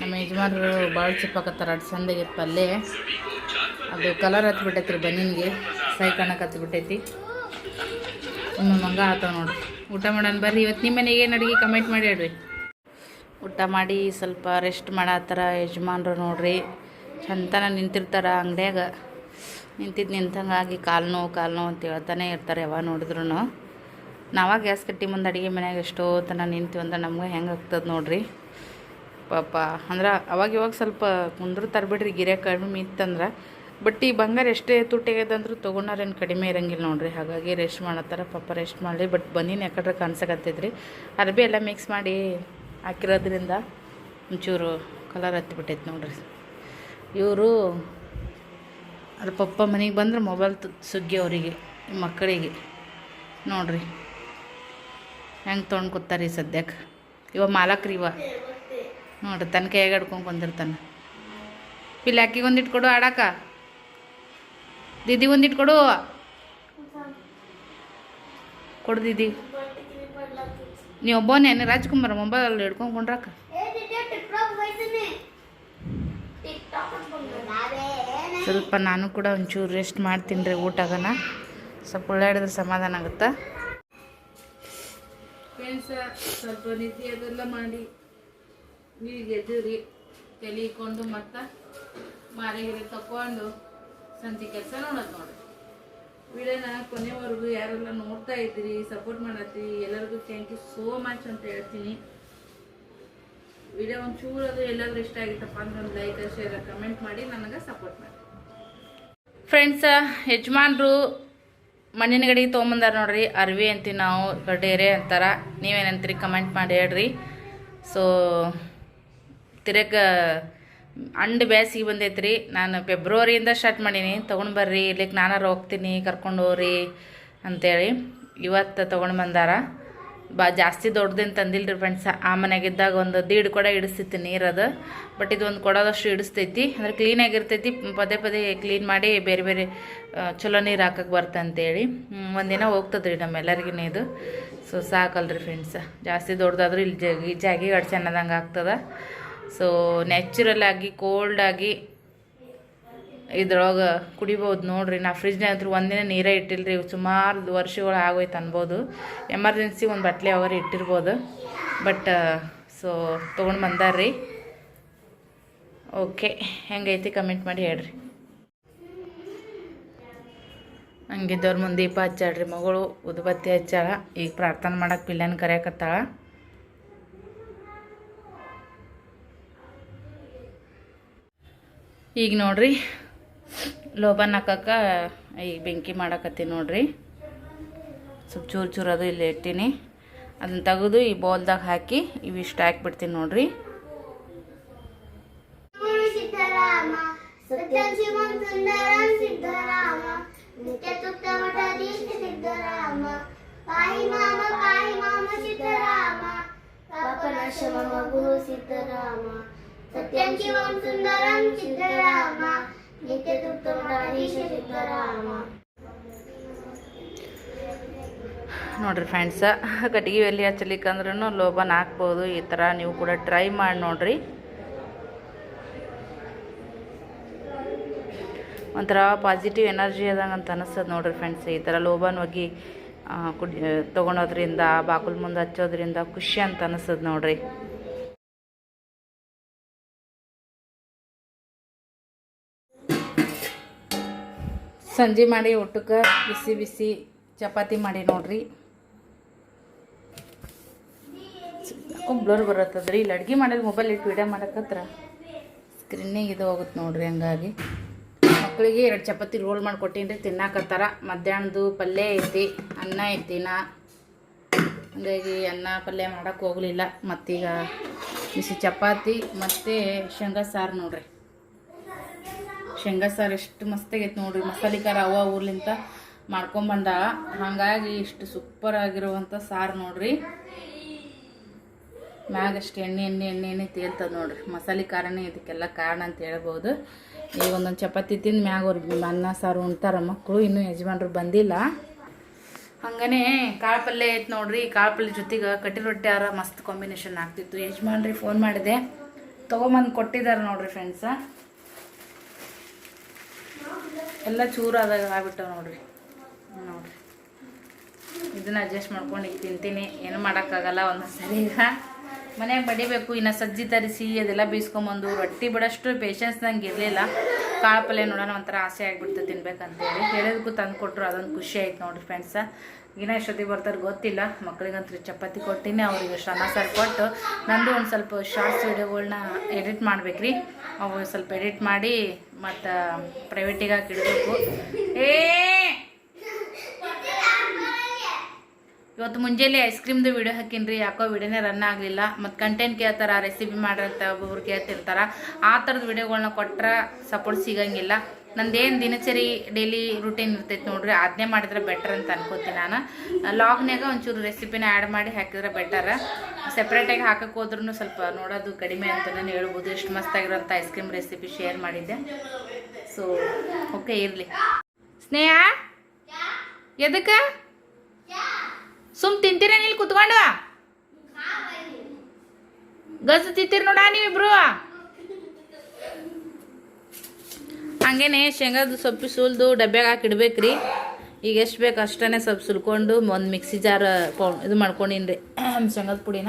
ನಮ್ಮ ಯಜಮಾನರು ಭಾಳ ಚಿಪ್ಪಕತ್ತಾರ ಅಷ್ಟು ಸಂದಿಗೆ ಪಲ್ಲೆ. ಅದು ಕಲರ್ ಹತ್ಬಿಟ್ಟೈತಿ ರೀ ಬನ್ನಿನ್ಗೆ. ಸೈ ಕಣಕ್ಕೆ ಹತ್ಬಿಟ್ಟೈತಿ ಒಮ್ಮೆ ಮಂಗ ಆತಾವ ನೋಡ್ರಿ. ಊಟ ಮಾಡೋಣ ಬರ್ರಿ. ಇವತ್ತು ನಿಮ್ಮ ಮನೆಗೆ ಏನು ಅಡುಗೆ ಕಮೆಂಟ್ ಮಾಡಿ ಹೇಳ್ರಿ. ಊಟ ಮಾಡಿ ಸ್ವಲ್ಪ ರೆಸ್ಟ್ ಮಾಡತ್ತಾರ ಯಜಮಾನ್ರು ನೋಡ್ರಿ. ಚಂತನ ನಿಂತಿರ್ತಾರ ಅಂಗಡಿಯಾಗ. ನಿಂತಿದ್ದು ನಿಂತಂಗಾಗಿ ಕಾಲು ನೋವು ಕಾಲು ನೋವು ಅಂತ ಹೇಳ್ತಾನೆ ಇರ್ತಾರೆ ಯಾವಾಗ ನೋಡಿದ್ರು ನಾವ ಗ್ಯಾಸ್ ಕಟ್ಟಿ ಮುಂದೆ ಅಡುಗೆ ಮನ್ಯಾಗ ಎಷ್ಟೋ ತನ ನಿಂತೀವಿ ಅಂದ್ರೆ ನಮ್ಗೆ ಹೆಂಗೆ ಆಗ್ತದೆ ನೋಡ್ರಿ. ಪಾಪ, ಅಂದ್ರೆ ಅವಾಗ ಇವಾಗ ಸ್ವಲ್ಪ ಕುಂದ್ರು ತರಬಿಡ್ರಿ ಗಿರೆ ಕಡಿಮೆ ಇತ್ತಂದ್ರೆ ಬಟ್ ಈ ಬಂಗಾರ ಎಷ್ಟೇ ತುಟ್ಟಿಗೆದಂದ್ರೂ ತೊಗೊಂಡಾರೇನು ಕಡಿಮೆ ಇರಂಗಿಲ್ಲ ನೋಡ್ರಿ. ಹಾಗಾಗಿ ರೆಸ್ಟ್ ಮಾಡತ್ತಾರ ಪಾಪ ರೆಸ್ಟ್ ಮಾಡಲಿ ಬಟ್ ಬನ್ನಿನ ಯಾಕಡ್ರೆ ಕಾಣಿಸಕತ್ತೈತ್ರಿ. ಅರ್ಬಿ ಎಲ್ಲ ಮಿಕ್ಸ್ ಮಾಡಿ ಹಾಕಿರೋದ್ರಿಂದ ಒಂಚೂರು ಕಲರ್ ಹತ್ತಿಬಿಟ್ಟೈತೆ ನೋಡ್ರಿ. ಇವರು ಅವ್ರ ಪಪ್ಪ ಮನೆಗೆ ಬಂದ್ರೆ ಮೊಬೈಲ್ ಸುಗ್ಗಿ ಅವರಿಗೆ, ಮಕ್ಕಳಿಗೆ ನೋಡ್ರಿ. ಹೆಂಗೆ ತೊಗೊಂಡು ರೀ ಸದ್ಯಕ್ಕೆ? ಇವ ಮಾಲಕ್ರಿ ಇವ. ನೋಡ್ರಿ ತನ್ನ ಕೈಯಾಗ ಹಿಡ್ಕೊಂಡು ಬಂದಿರ್ತಾನೆ ಇಲ್ಲಿ ಅಕ್ಕಿಗೆ ಒಂದಿಟ್ಟು ಕೊಡು, ಆಡಾಕ. ದೀದಿ ಒಂದು ಕೊಡು. ಕೊಡು ದೀದಿ. ನೀವು ಒಬ್ಬನೇ ರಾಜ್ಕುಮಾರ್ ಮೊಬೈಲ್ ಹಿಡ್ಕೊಂಡು ಕೊಂಡ್ರಾಕ. ಸ್ವಲ್ಪ ನಾನು ಕೂಡ ಒಂಚೂರು ರೆಸ್ಟ್ ಮಾಡ್ತೀನಿ ರೀ, ಊಟಗನ. ಸ್ವಲ್ಪ ಉಳ್ಳಾಡಿದ್ರೆ ಸಮಾಧಾನ ಆಗುತ್ತಾ? ಫ್ರೆಂಡ್ಸ ಸ್ವಲ್ಪ ನಿದ್ದೆ ಅದೆಲ್ಲ ಮಾಡಿ ನೀರಿಗೆ ಎದ್ದಿರಿ ತೆಲಿಕೊಂಡು ಮತ್ತೆ ಮಾರಿಗಿರಿ ತಕೊಂಡು ಸಂತಿ ಕೆಲಸ ನೋಡೋದು ನೋಡಿ ವಿಡಿಯೋನ ಕೊನೆವರೆಗೂ ಯಾರೆಲ್ಲ ನೋಡ್ತಾ ಇದ್ದೀರಿ ಸಪೋರ್ಟ್ ಮಾಡತ್ತೀರಿ, ಎಲ್ಲರಿಗೂ ಥ್ಯಾಂಕ್ ಯು ಸೋ ಮಚ್ ಅಂತ ಹೇಳ್ತೀನಿ. ವಿಡಿಯೋ ಒಂಚೂರು ಅದು ಎಲ್ಲಾದ್ರೂ ಇಷ್ಟ ಆಗಿತ್ತಪ್ಪ ಅಂದ್ರೆ ಒಂದು ಲೈಕ್ ಶೇರ್ ಕಮೆಂಟ್ ಮಾಡಿ ನನಗೆ ಸಪೋರ್ಟ್ ಮಾಡಿ. ಫ್ರೆಂಡ್ಸ ಯಜಮಾನ್ರು ಮಣ್ಣಿನ ಗಡಿಗೆ ತೊಗೊಂಬಂದಾರ ನೋಡ್ರಿ, ಅರ್ವಿ ಅಂತೀವಿ ನಾವು, ಗಡ್ಡೇರೆ ಅಂತಾರ. ನೀವೇನಂತೀರಿ ಕಮೆಂಟ್ ಮಾಡಿ ಹೇಳ್ರಿ. ಸೊ ತಿರಗ, ಅಂಡ್ ಬಂದೈತೆ ರೀ ನಾನು ಫೆಬ್ರವರಿಯಿಂದ ಸ್ಟಾರ್ಟ್ ಮಾಡೀನಿ. ತೊಗೊಂಡು ಬರ್ರಿ, ಇಲ್ಲಿಗೆ ನಾನಾರು ಹೋಗ್ತೀನಿ, ಕರ್ಕೊಂಡು ಹೋಗ್ರಿ ಅಂತೇಳಿ ಇವತ್ತು ತೊಗೊಂಡು ಬಂದಾರ. ಬಾ, ಜಾಸ್ತಿ ದೊಡ್ಡದೇನು ತಂದಿಲ್ಲ ರೀ ಫ್ರೆಂಡ್ಸ್ ಆ ಮನೆಯಾಗಿದ್ದಾಗ ಒಂದು ದೀಡ್ ಕೊಡ ಇಡಿಸ್ತೈತಿ ನೀರದು ಬಟ್ ಇದು ಒಂದು ಕೊಡೋದಷ್ಟು ಇಡಿಸ್ತೈತಿ ಅಂದ್ರೆ ಕ್ಲೀನಾಗಿರ್ತೈತಿ ಪದೇ ಪದೇ ಕ್ಲೀನ್ ಮಾಡಿ ಬೇರೆ ಬೇರೆ ಚಲೋ ನೀರು ಹಾಕಕ್ಕೆ ಬರ್ತಂತೇಳಿ. ಒಂದಿನ ಹೋಗ್ತದ್ರಿ ನಮ್ಮೆಲ್ಲರಿಗೂ ಇದು. ಸೊ ಸಾಕಲ್ರಿ ಫ್ರೆಂಡ್ಸ್ ಜಾಸ್ತಿ ದೊಡ್ಡದಾದ್ರೂ ಇಲ್ಲಿ ಜಗಿ ಜಾಗಿ ಅನ್ನೋದಂಗೆ ಆಗ್ತದೆ. ಸೊ ನ್ಯಾಚುರಲ್ ಆಗಿ ಕೋಲ್ಡ್ ಆಗಿ ಇದ್ರೊಳಗೆ ಕುಡಿಬೋದು ನೋಡ್ರಿ. ನಾ ಫ್ರಿಜ್ನಾಗ ಅಂತೂ ಒಂದಿನ ನೀರೇ ಇಟ್ಟಿಲ್ಲ ರೀ ಸುಮಾರು ವರ್ಷಗಳು ಆಗೋಯ್ತು ಅನ್ಬೋದು. ಎಮರ್ಜೆನ್ಸಿ ಒಂದು ಬಟ್ಲೆ ಅವರು ಇಟ್ಟಿರ್ಬೋದು. ಬಟ್ ಸೊ ತೊಗೊಂಡು ಬಂದಾರ್ರಿ. ಓಕೆ ಹೆಂಗೈತಿ ಕಮೆಂಟ್ ಮಾಡಿ ಹೇಳ್ರಿ. ಹಂಗಿದ್ದವ್ರ ದೇವ್ರ ಮುಂದೆ ದೀಪ ಹಚ್ಚಾಳ್ರಿ ಮಗಳು. ಉದ್ಬತ್ತಿ ಹಚ್ಚಾಳ. ಈಗ ಪ್ರಾರ್ಥನೆ ಮಾಡಕ್ಕೆ ಪಿಲ್ಲನ್ ಕರೆಯಕತ್ತಾಳ. ಈಗ ನೋಡ್ರಿ ಲೋಬನ್ ಹಾಕಕ್ಕೆ, ಈ ಬೆಂಕಿ ಮಾಡಕತ್ತೀನಿ ನೋಡ್ರಿ. ಸ್ವಲ್ಪ ಚೂರು ಚೂರು ಅದು ಇಲ್ಲಿ ಇಟ್ಟೀನಿ. ಅದನ್ನ ತೆಗೆದು ಈ ಬೌಲ್ದಾಗ ಹಾಕಿ ಇವಿಷ್ಟು ಹಾಕ್ಬಿಡ್ತೀನಿ ನೋಡ್ರಿ. ಪಾಪನಾಶ ಮಮ ಗುರು ಸಿದ್ದರಾಮ ಸತ್ಯಂ ಶಿವಂ ಸುಂದರಂ ಸಿದ್ದರಾಮ ನೋಡ್ರಿ ಫ್ರೆಂಡ್ಸ ಕಟ್ಟಿಗೆ ಎಲ್ಲಿ ಹಚ್ಚಲಿಕ್ಕಂದ್ರೂ ಲೋಬನ್ ಹಾಕ್ಬೋದು. ಈ ಥರ ನೀವು ಕೂಡ ಟ್ರೈ ಮಾಡಿ ನೋಡ್ರಿ. ಒಂಥರ ಪಾಸಿಟಿವ್ ಎನರ್ಜಿ ಅದಂಗೆ ಅಂತ ಅನಿಸ್ತದೆ ನೋಡ್ರಿ ಫ್ರೆಂಡ್ಸ್ ಈ ಥರ ಲೋಬನ್ ಹೋಗಿ ಕುಡಿ ತೊಗೊಳೋದ್ರಿಂದ ಬಾಕುಲ್ ಮುಂದೆ ಹಚ್ಚೋದ್ರಿಂದ ಖುಷಿ ಅಂತ ಅನಿಸ್ತದೆ ನೋಡ್ರಿ. ಸಂಜೆ ಮಾಡಿ ಊಟಕ್ಕೆ ಬಿಸಿ ಬಿಸಿ ಚಪಾತಿ ಮಾಡಿ ನೋಡ್ರಿ. ಬ್ಲರ್ ಬರತ್ತದ್ರಿ. ಇಲ್ಲಿ ಅಡ್ಗೆ ಮಾಡೋದು ಮೊಬೈಲ್ ಇಟ್ಟು ವಿಡಿಯೋ ಮಾಡಕತ್ರ. ಸ್ಕ್ರೀನಿಗೆ ಇದು ಹೋಗುತ್ತೆ ನೋಡ್ರಿ ಹಂಗಾಗಿ. ಮಕ್ಕಳಿಗೆ ಎರಡು ಚಪಾತಿ ರೋಲ್ ಮಾಡಿ ಕೊಟ್ಟೀನಿ ತಿನ್ನಕತ್ತಾರ. ಮಧ್ಯಾಹ್ನದ್ದು ಪಲ್ಯ ಐತಿ, ಅನ್ನ ಐತಿ ನಾ. ಹಂಗಾಗಿ ಅನ್ನ ಪಲ್ಯ ಮಾಡೋಕ್ಕೆ ಹೋಗಲಿಲ್ಲ. ಮತ್ತೀಗ ಬಿಸಿ ಚಪಾತಿ, ಮತ್ತು ಶೇಂಗಾ ಸಾರು ನೋಡ್ರಿ. ಶೇಂಗಾ ಸಾರು ಎಷ್ಟು ಮಸ್ತಾಗೈತೆ ನೋಡ್ರಿ. ಮಸಾಲೆ ಖಾರ ಅವ ಊರ್ಲಿಂತ ಮಾಡ್ಕೊಂಬಂದ ಹಾಗಾಗಿ ಇಷ್ಟು ಸೂಪರ್ ಆಗಿರುವಂಥ ಸಾರು ನೋಡ್ರಿ. ಮ್ಯಾಗ ಅಷ್ಟು ಎಣ್ಣೆ ಎಣ್ಣೆ ಎಣ್ಣೆ ಎಣ್ಣೆ ತೇಲ್ತದ ನೋಡ್ರಿ. ಮಸಾಲೆ ಖಾರನೇ ಇದಕ್ಕೆಲ್ಲ ಕಾರಣ ಅಂತ ಹೇಳ್ಬೋದು. ಈಗ ಒಂದೊಂದು ಚಪಾತಿ ತಿಂದು ಮ್ಯಾಗ ಅವ್ರು ಅನ್ನ, ಸಾರು ಉಣ್ತಾರ ಮಕ್ಕಳು ಇನ್ನೂ ಯಜಮಾನ್ರು ಬಂದಿಲ್ಲ. ಹಂಗನೇ ಕಾಳು ಪಲ್ಯ ಐತೆ ನೋಡ್ರಿ. ಕಾಳು ಪಲ್ಯ ಜೊತೆಗೆ ಕಟ್ಟಿ ರೊಟ್ಟಿ ಆರ ಮಸ್ತ್ ಕಾಂಬಿನೇಷನ್ ಆಗ್ತಿತ್ತು. ಯಜಮಾನ್ರಿ ಫೋನ್ ಮಾಡಿದೆ. ತೊಗೊಂಬಂದು ಕೊಟ್ಟಿದ್ದಾರೆ ನೋಡ್ರಿ ಫ್ರೆಂಡ್ಸ ಎಲ್ಲ ಚೂರಾದಾಗ ಆಗ್ಬಿಟ್ಟವೆ ನೋಡ್ರಿ. ನೋಡ್ರಿ. ಇದನ್ನ ಅಡ್ಜಸ್ಟ್ ಮಾಡ್ಕೊಂಡು ಈಗ ತಿಂತೀನಿ. ಏನು ಮಾಡೋಕ್ಕಾಗಲ್ಲ ಒಂದೊಂದು ಸರಿ ಈಗ. ಮನೆಯಾಗ ಬಡಿಬೇಕು, ಇನ್ನು ಸಜ್ಜಿ ತರಿಸಿ, ಅದೆಲ್ಲ ಬೀಸ್ಕೊಂಬಂದು, ರೊಟ್ಟಿ ಬಿಡೋಷ್ಟು ಪೇಷನ್ಸ್ ನಂಗೆ ಇರಲಿಲ್ಲ. ಕಾಳು ಪಲ್ಯ ನೋಡೋಣ ಒಂಥರ ಆಸೆ ಆಗಿಬಿಡ್ತು ತಿನ್ಬೇಕಂತೇಳಿ. ಹೇಳಿದಕ್ಕೂ ತಂದು ಕೊಟ್ಟರು ಅದೊಂದು ಖುಷಿ ಆಯ್ತು ನೋಡ್ರಿ ಫ್ರೆಂಡ್ಸ ಇನ್ನ ಎಷ್ಟೊತ್ತಿಗೆ ಬರ್ತಾರೆ, ಗೊತ್ತಿಲ್ಲ. ಮಕ್ಳಿಗಂತೂ ಚಪಾತಿ ಕೊಟ್ಟಿನಿ, ಅವ್ರಿಗೆ ಶ್ರಮ ಸರ್ ಕೊಟ್ಟು. ನಂದು ಒಂದು ಸ್ವಲ್ಪ ಶಾರ್ಟ್ಸ್ ವೀಡಿಯೋಗಳನ್ನ ಎಡಿಟ್ ಮಾಡ್ಬೇಕ್ರಿ. ಅವು ಸ್ವಲ್ಪ ಎಡಿಟ್ ಮಾಡಿ, ಮತ್ತು ಪ್ರೈವೇಟಿಗೆ ಹಾಕಿ ಇಡಬೇಕು. ಏ! ಇವತ್ತು ಮುಂಜಾನೆ ಐಸ್ ಕ್ರೀಮ್ದು ವೀಡಿಯೋ ಹಾಕಿನ್ರಿ. ಯಾಕೋ ವೀಡಿಯೋನೇ ರನ್ ಆಗಲಿಲ್ಲ. ಮತ್ತು ಕಂಟೆಂಟ್ ಕೇಳ್ತಾರೆ ರೆಸಿಪಿ ಮಾಡಿರ್ತಾರೆ ಒಬ್ಬೊಬ್ರು ಕೇಳ್ತಿರ್ತಾರೆ. ಆ ಥರದ ವೀಡಿಯೋಗಳನ್ನ ಕೊಟ್ಟರೆ ಸಪೋರ್ಟ್ ಸಿಗಂಗಿಲ್ಲ. ನಂದೇನು ದಿನಚರಿ ಡೈಲಿ ರೂಟೀನ್ ಇರ್ತೈತೆ ನೋಡ್ರಿ ಅದನ್ನೇ ಮಾಡಿದ್ರೆ ಬೆಟರ್ ಅಂತ ಅನ್ಕೋತೀನಿ ನಾನು. ಲಾಗ್ನಾಗ ಒಂಚೂರು ರೆಸಿಪಿನ ಆ್ಯಡ್ ಮಾಡಿ ಹಾಕಿದ್ರೆ ಬೆಟರ್ ಸೆಪ್ರೇಟಾಗಿ ಹಾಕಕ್ಕೆ ಹೋದ್ರೂ ಸ್ವಲ್ಪ ನೋಡೋದು ಕಡಿಮೆ ನಾನು ಹೇಳ್ಬೋದು. ಎಷ್ಟು ಮಸ್ತಾಗಿರೋಂಥ ಐಸ್ ಕ್ರೀಮ್ ರೆಸಿಪಿ ಶೇರ್ ಮಾಡಿದ್ದೆ. ಸೊ ಓಕೆ ಇರಲಿ. ಸ್ನೇಹ? ಎದಕ್ಕೆ? ಸುಮ್ ತಿಂತೀರ ನೀಲ್ ಕುತ್ಕೊಂಡು ಗಜ ತಿಂತೀರಿ ನೋಡ ನೀವಿಬ್ರು. ಹಂಗೇನೆ ಶೇಂಗಾದ ಸೊಪ್ಪು ಸುಲ್ದು ಡಬ್ಬ್ಯಾಗ ಹಾಕಿ ಇಡ್ಬೇಕ್ರಿ. ಈಗ ಎಷ್ಟು ಬೇಕು ಅಷ್ಟೇ ಸ್ವಲ್ಪ ಸುಲ್ಕೊಂಡು ಒಂದು ಮಿಕ್ಸಿ ಜಾರ್ ಪೌ ಇದು ರೀ ಶೇಂಗದ ಪುಡಿನ.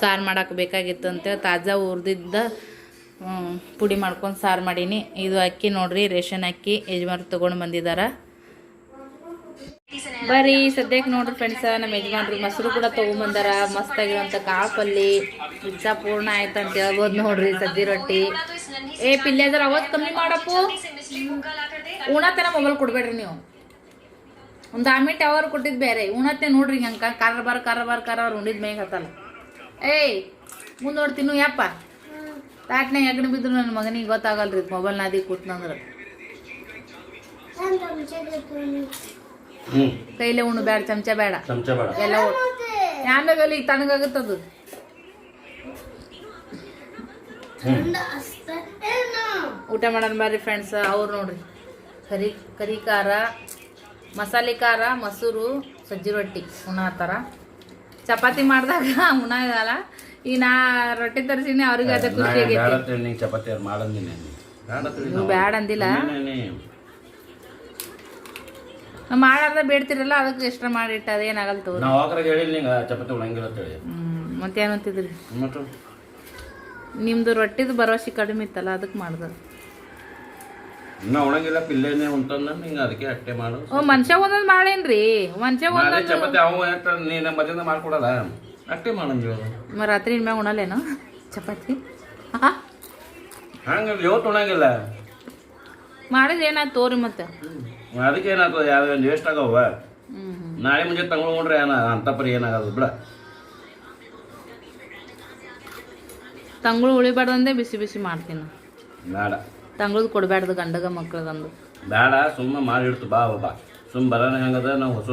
ಸಾರು ಮಾಡೋಕೆ ಬೇಕಾಗಿತ್ತು ಅಂತ ತಾಜಾ ಹುರಿದಿದ್ದ ಪುಡಿ ಮಾಡ್ಕೊಂಡು ಸಾರು ಮಾಡೀನಿ. ಇದು ಅಕ್ಕಿ ನೋಡ್ರಿ, ರೇಷನ್ ಅಕ್ಕಿ, ಯಜಮಾನ್ರು ತೊಗೊಂಡು ಬಂದಿದ್ದಾರ ಬರ್ರಿ, ಸದ್ಯಕ್ಕೆ ನೋಡ್ರಿ ಫ್ರೆಂಡ್ಸ ನಮ್ಮ ಯಜಮಾನ್ರು ಮೊಸರು ಕೂಡ ತಗೊಂಬಂದಾರ ಮಸ್ತ್ ಕಾಪಲ್ಲಿ. ಪಲ್ಲಿ ಇಚ್ಛಾ ಪೂರ್ಣ ಆಯ್ತು ಅಂತ ಹೇಳ್ಬೋದು ನೋಡ್ರಿ ಸಜ್ಜಿ ರೊಟ್ಟಿ. ಏ, ಪಿಲ್ಲೇದ್ರ ಅವತ್ತು ಕಮ್ಮಿ ಮಾಡಪ್ಪು. ಉಣತನ ಮೊಬೈಲ್ ಕೊಡ್ಬೇಡ್ರಿ ನೀವು. ಒಂದು ಆಮಿಟ್ ಅವರ್ ಕೊಟ್ಟಿದ್ದು ಬೇರೆ. ಉಣತ್ತೆ ನೋಡ್ರಿ ಹಂಗೆ ಕಾರ ಬಾರ ಕಾರ ಬಾರ ಕಾರ ಅವ್ರು ಉಂಡಿದ್ ಮೇಗ ಹತ್ತಲ್ಲ. ಏಯ್, ಮುಂದೆ ನೋಡ್ತೀನು ಯಪ್ಪ. ತಾಟ್ನಾಗ ಹೆಗ್ಣ ಬಿದ್ರು ನನ್ನ ಮಗನಿಗೆ ಗೊತ್ತಾಗಲ್ರಿ ಮೊಬೈಲ್ ನಾದಿ ಕೂತ್ನಂದ್ರೆ ಕೈಲೇ ಉಣ್ಣು ಬೇಡ ಚಮಚ ಬೇಡ. ಚಮಚ ಬೇಡ. ಎಲ್ಲ ಯಾನಾಗಲ್ಲ ಈಗ ತಣ್ಣಗಾಗುತ್ತದು ಊಟ ಮಾಡೋಣ ಬರ್ರಿ ಫ್ರೆಂಡ್ಸ್ ಅವ್ರು ನೋಡ್ರಿ. ಕರಿ ಕರಿ ಖಾರ ಮಸಾಲೆ ಖಾರ ಮೊಸರು ಸಜ್ಜಿ ರೊಟ್ಟಿ ಉಣ್ಣಾತಾರ ಚಪಾತಿ ಮಾಡಿದಾಗ ಉಣ್ಣಾಗಲ್ಲ ಈಗ ನಾ ರೊಟ್ಟಿ ತರಿಸಿನಿ ಅವ್ರಿಗೆ ಅದೇ ಖುಷಿ ಚಪಾತಿ ಬೇಡ ಅಂದಿಲ್ಲ. ಮಾಡಾರ್ದ ಬೇಡ್ತಿರಲ್ಲ ಅದಕ್ಕೆ ಎಕ್ಸ್ಟ್ರಾ ಮಾಡಿಟ್ಟ ಅದೇನಾಗಲ್ಲ ತಗೋರಿ. ನಾವು ಆಕ್ರಾಗ ಹೇಳಿಲ್ಲ ನಿಂಗೆ ಚಪಾತಿ ಅಂತ ಹೇಳಿ. ಹ್ಮ್ ಮತ್ತೇನಂತಿದ್ರಿ ಮತ್ತು? ನಿಮ್ದು ರೊಟ್ಟಿದು ಭರವಸೆ ಕಡಿಮೆ ಇತ್ತಲ್ಲ ಅದಕ್ಕೆ ಮಾಡ್ದೆ. ಇನ್ನ ಉಳಂಗಿಲ್ಲ ಪಿಲ್ಲೇನೆ ಉಂಟಂದ ಹಿಂಗ ಅದಕ್ಕೆ ಅಟ್ಟೆ ಮಾಡು. ಓ ಮನುಷ್ಯ ಒಂದೊಂದು ಮಾಡೇನ್ರಿ? ಮನುಷ್ಯ ನಾಳೆ ಒಂದೊಂದು ಚಪಾತಿ ಅವ ಎಷ್ಟ ನೀನು ಮಧ್ಯಾಹ್ನ ಮಾಡ್ಕೊಡಲ್ಲ. ಅಟ್ಟೆ ಮಾಡಂಗಿಲ್ಲ ಮ ರಾತ್ರಿ ಇನ್ಮ್ಯಾಗ ಉಣಲೇನು ಚಪಾತಿ? ಹಂಗ ಇವತ್ತು ಉಣಂಗಿಲ್ಲ. ಮಾಡಿದ್ರೆ ಏನಾಯ್ತು ತೋರಿ ಮತ್ತೆ? ಅದಕ್ಕೆ ಏನಾಗ್ತದೆ ಯಾವ ವೇಸ್ಟ್ ಆಗವ ನಾಳೆ ಮುಂಜಾನೆ ತಗೊಂಡ್ರೆ ಏನ ಅಂತ ಪರಿ ಏನಾಗದು ಬಿಡ. ತಂಗಳು ಉಳಿಬಾರ್ದಂದೆ ಬಿಸಿ ಬಿಸಿ ಮಾಡ್ತೀನಿ. ಬೇಡ. ತಂಗಳದ್ ಕೊಡಬೇಡ್ದು ಗಂಡಗ ಮಕ್ಕಳದಂದು ಬೇಡ ಸುಮ್ಮ ಮಾಡಿಡ್ತು ಬಾ ಬಾ ಸುಮ್ಮ ಬರೋಣ ಹೆಂಗದ ನಾವು ಹೊಸ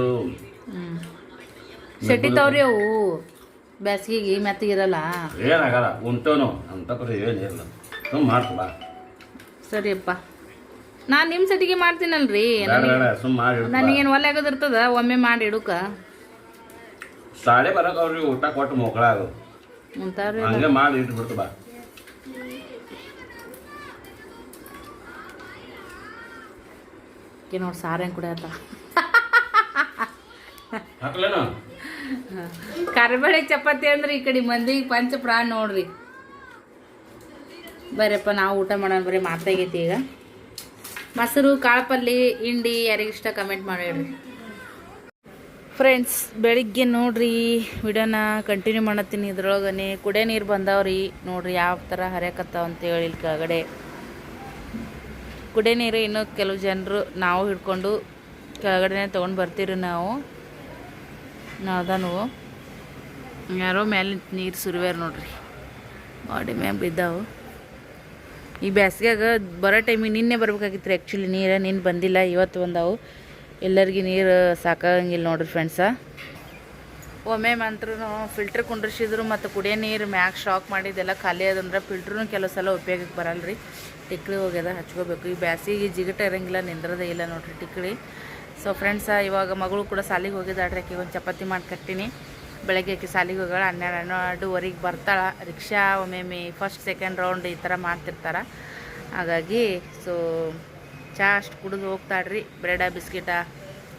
ಶೆಟ್ಟಿ ತವ್ರಿ ಅವು ಬ್ಯಾಸ್ಗಿಗೆ ಮೆತ್ತಗಿರಲ್ಲ. ಏನಾಗಲ್ಲ ಉಂಟೋನು ಅಂತ ಪರಿ ಏನಿಲ್ಲ ಸುಮ್ಮ ಮಾಡ್ತು ಬಾ. ಸರಿಯಪ್ಪ. ನಾನು ನಿಮ್ಮ ಸಟಿಗೆ ಮಾಡ್ತೀನಲ್ರಿ. ನನಗೇನ್ ಒಲೆ ಆಗೋದಿರ್ತದ ಒಮ್ಮೆ ಮಾಡಿ ಇಡುಕ. ಸಾಡೆ ಬರಕ ಅವ್ರಿಗೆ ಊಟ ಕೊಟ್ಟು ಮೋಕಳ ಮುಂತಾವ್ರಿ ಹಂಗೆ ಮಾಡಿ ಇಟ್ಬಿಡ್ತು ಬಾ. ನೋಡಿ ಸಾರು ಹೆಂಗೆ ಕುಡಿಯತ್ತ ಕರಿಬೇಳೆ ಚಪಾತಿ ಅಂದ್ರೆ ಈ ಕಡೆ ಮಂದಿ ಪಂಚ ಪ್ರಾಣ ನೋಡ್ರಿ. ಬರ್ರಪ್ಪ ನಾವು ಊಟ ಮಾಡೋಣ ಬರೀ ಮಾತಾಗೈತಿ ಈಗ. ಮೊಸರು, ಕಾಳಪಲ್ಲಿ, ಹಿಂಡಿ ಯಾರಿಗಿಷ್ಟ ಕಮೆಂಟ್ ಮಾಡಿ ಫ್ರೆಂಡ್ಸ್ ಬೆಳಿಗ್ಗೆ ನೋಡ್ರಿ ವಿಡಿಯೋನ ಕಂಟಿನ್ಯೂ ಮಾಡತ್ತೀನಿ ಇದ್ರೊಳಗನೆ. ಕುಡಿಯೋ ನೀರು ಬಂದಾವ್ರಿ. ನೋಡ್ರಿ ಯಾವ ಥರ ಹರಿಯಕತ್ತಾವ ಅಂತೇಳಿ ಇಲ್ಲಿ ಕೆಳಗಡೆ. ಕುಡಿಯೋ ನೀರು ಇನ್ನೂ ಕೆಲವು ಜನರು ನಾವು ಹಿಡ್ಕೊಂಡು ಕೆಳಗಡೆ ತೊಗೊಂಡು ಬರ್ತೀರಿ ನಾವು. ನಾವು? ಯಾರೋ ಮೇಲೆ ನೀರು ಸುರಿವ್ಯಾರ ನೋಡ್ರಿ. ಬಾಡಿ ಮ್ಯಾಗ ಬಿದ್ದಾವು. ಈ ಬ್ಯಾಸ್ಗ್ಯಾಗ ಬರೋ ಟೈಮಿಗೆ ನಿನ್ನೆ ಬರ್ಬೇಕಾಗಿತ್ತು ರೀ ಆ್ಯಕ್ಚುಲಿ ನೀರು ನಿನ್ನೆ ಬಂದಿಲ್ಲ, ಇವತ್ತು ಬಂದಾವು. ಎಲ್ಲರಿಗೆ ನೀರು ಸಾಕಾಗಂಗಿಲ್ಲ ನೋಡ್ರಿ ಫ್ರೆಂಡ್ಸ ಒಮ್ಮೆ ಮಂತ್ರೂ ಫಿಲ್ಟ್ರ್ ಕುಂಡ್ರಿಸಿದ್ರು ಮತ್ತು ಕುಡಿಯೋ ನೀರು ಮ್ಯಾಗ ಶಾಕ್ ಮಾಡಿದ್ದೆಲ್ಲ ಖಾಲಿ ಅದಂದ್ರೆ ಫಿಲ್ಟ್ರೂ ಕೆಲವು ಸಲ ಉಪಯೋಗಕ್ಕೆ ಬರಲ್ಲ ರೀ ಟಿಕ್ಳಿ ಹೋಗ್ಯದ, ಹಚ್ಕೋಬೇಕು. ಈ ಬ್ಯಾಸಿಗೆ ಜಿಗಟ ಇರಂಗಿಲ್ಲ, ನಿಂದ್ರದೇ ಇಲ್ಲ ನೋಡ್ರಿ ಟಿಕ್ಳಿ ಸೊ ಫ್ರೆಂಡ್ಸ ಇವಾಗ ಮಗಳು ಕೂಡ ಸಾಲಿಗೆ ಹೋಗಿದ್ದಾಳ್ರಿ ಆಕೆಗೆ ಒಂದು ಚಪಾತಿ ಮಾಡಿ ಕಟ್ಟಿನಿ ಬೆಳಗ್ಗೆ ಆಕೆ ಸಾಲಿಗೆ ಹೋಗೋಳು ಹನ್ನೆರಡು ಹನ್ನೆರಡುವರೆಗೆ ಬರ್ತಾಳೆ, ರಿಕ್ಷಾ ಒಮ್ಮೆ ಫಸ್ಟ್ ಸೆಕೆಂಡ್ ರೌಂಡ್ ಈ ಥರ ಮಾಡ್ತಿರ್ತಾರೆ. ಹಾಗಾಗಿ ಸೊ ಚಹಾ ಅಷ್ಟು ಕುಡಿದು ಹೋಗ್ತಾಳ್ರಿ, ಬ್ರೆಡ, ಬಿಸ್ಕಿಟ,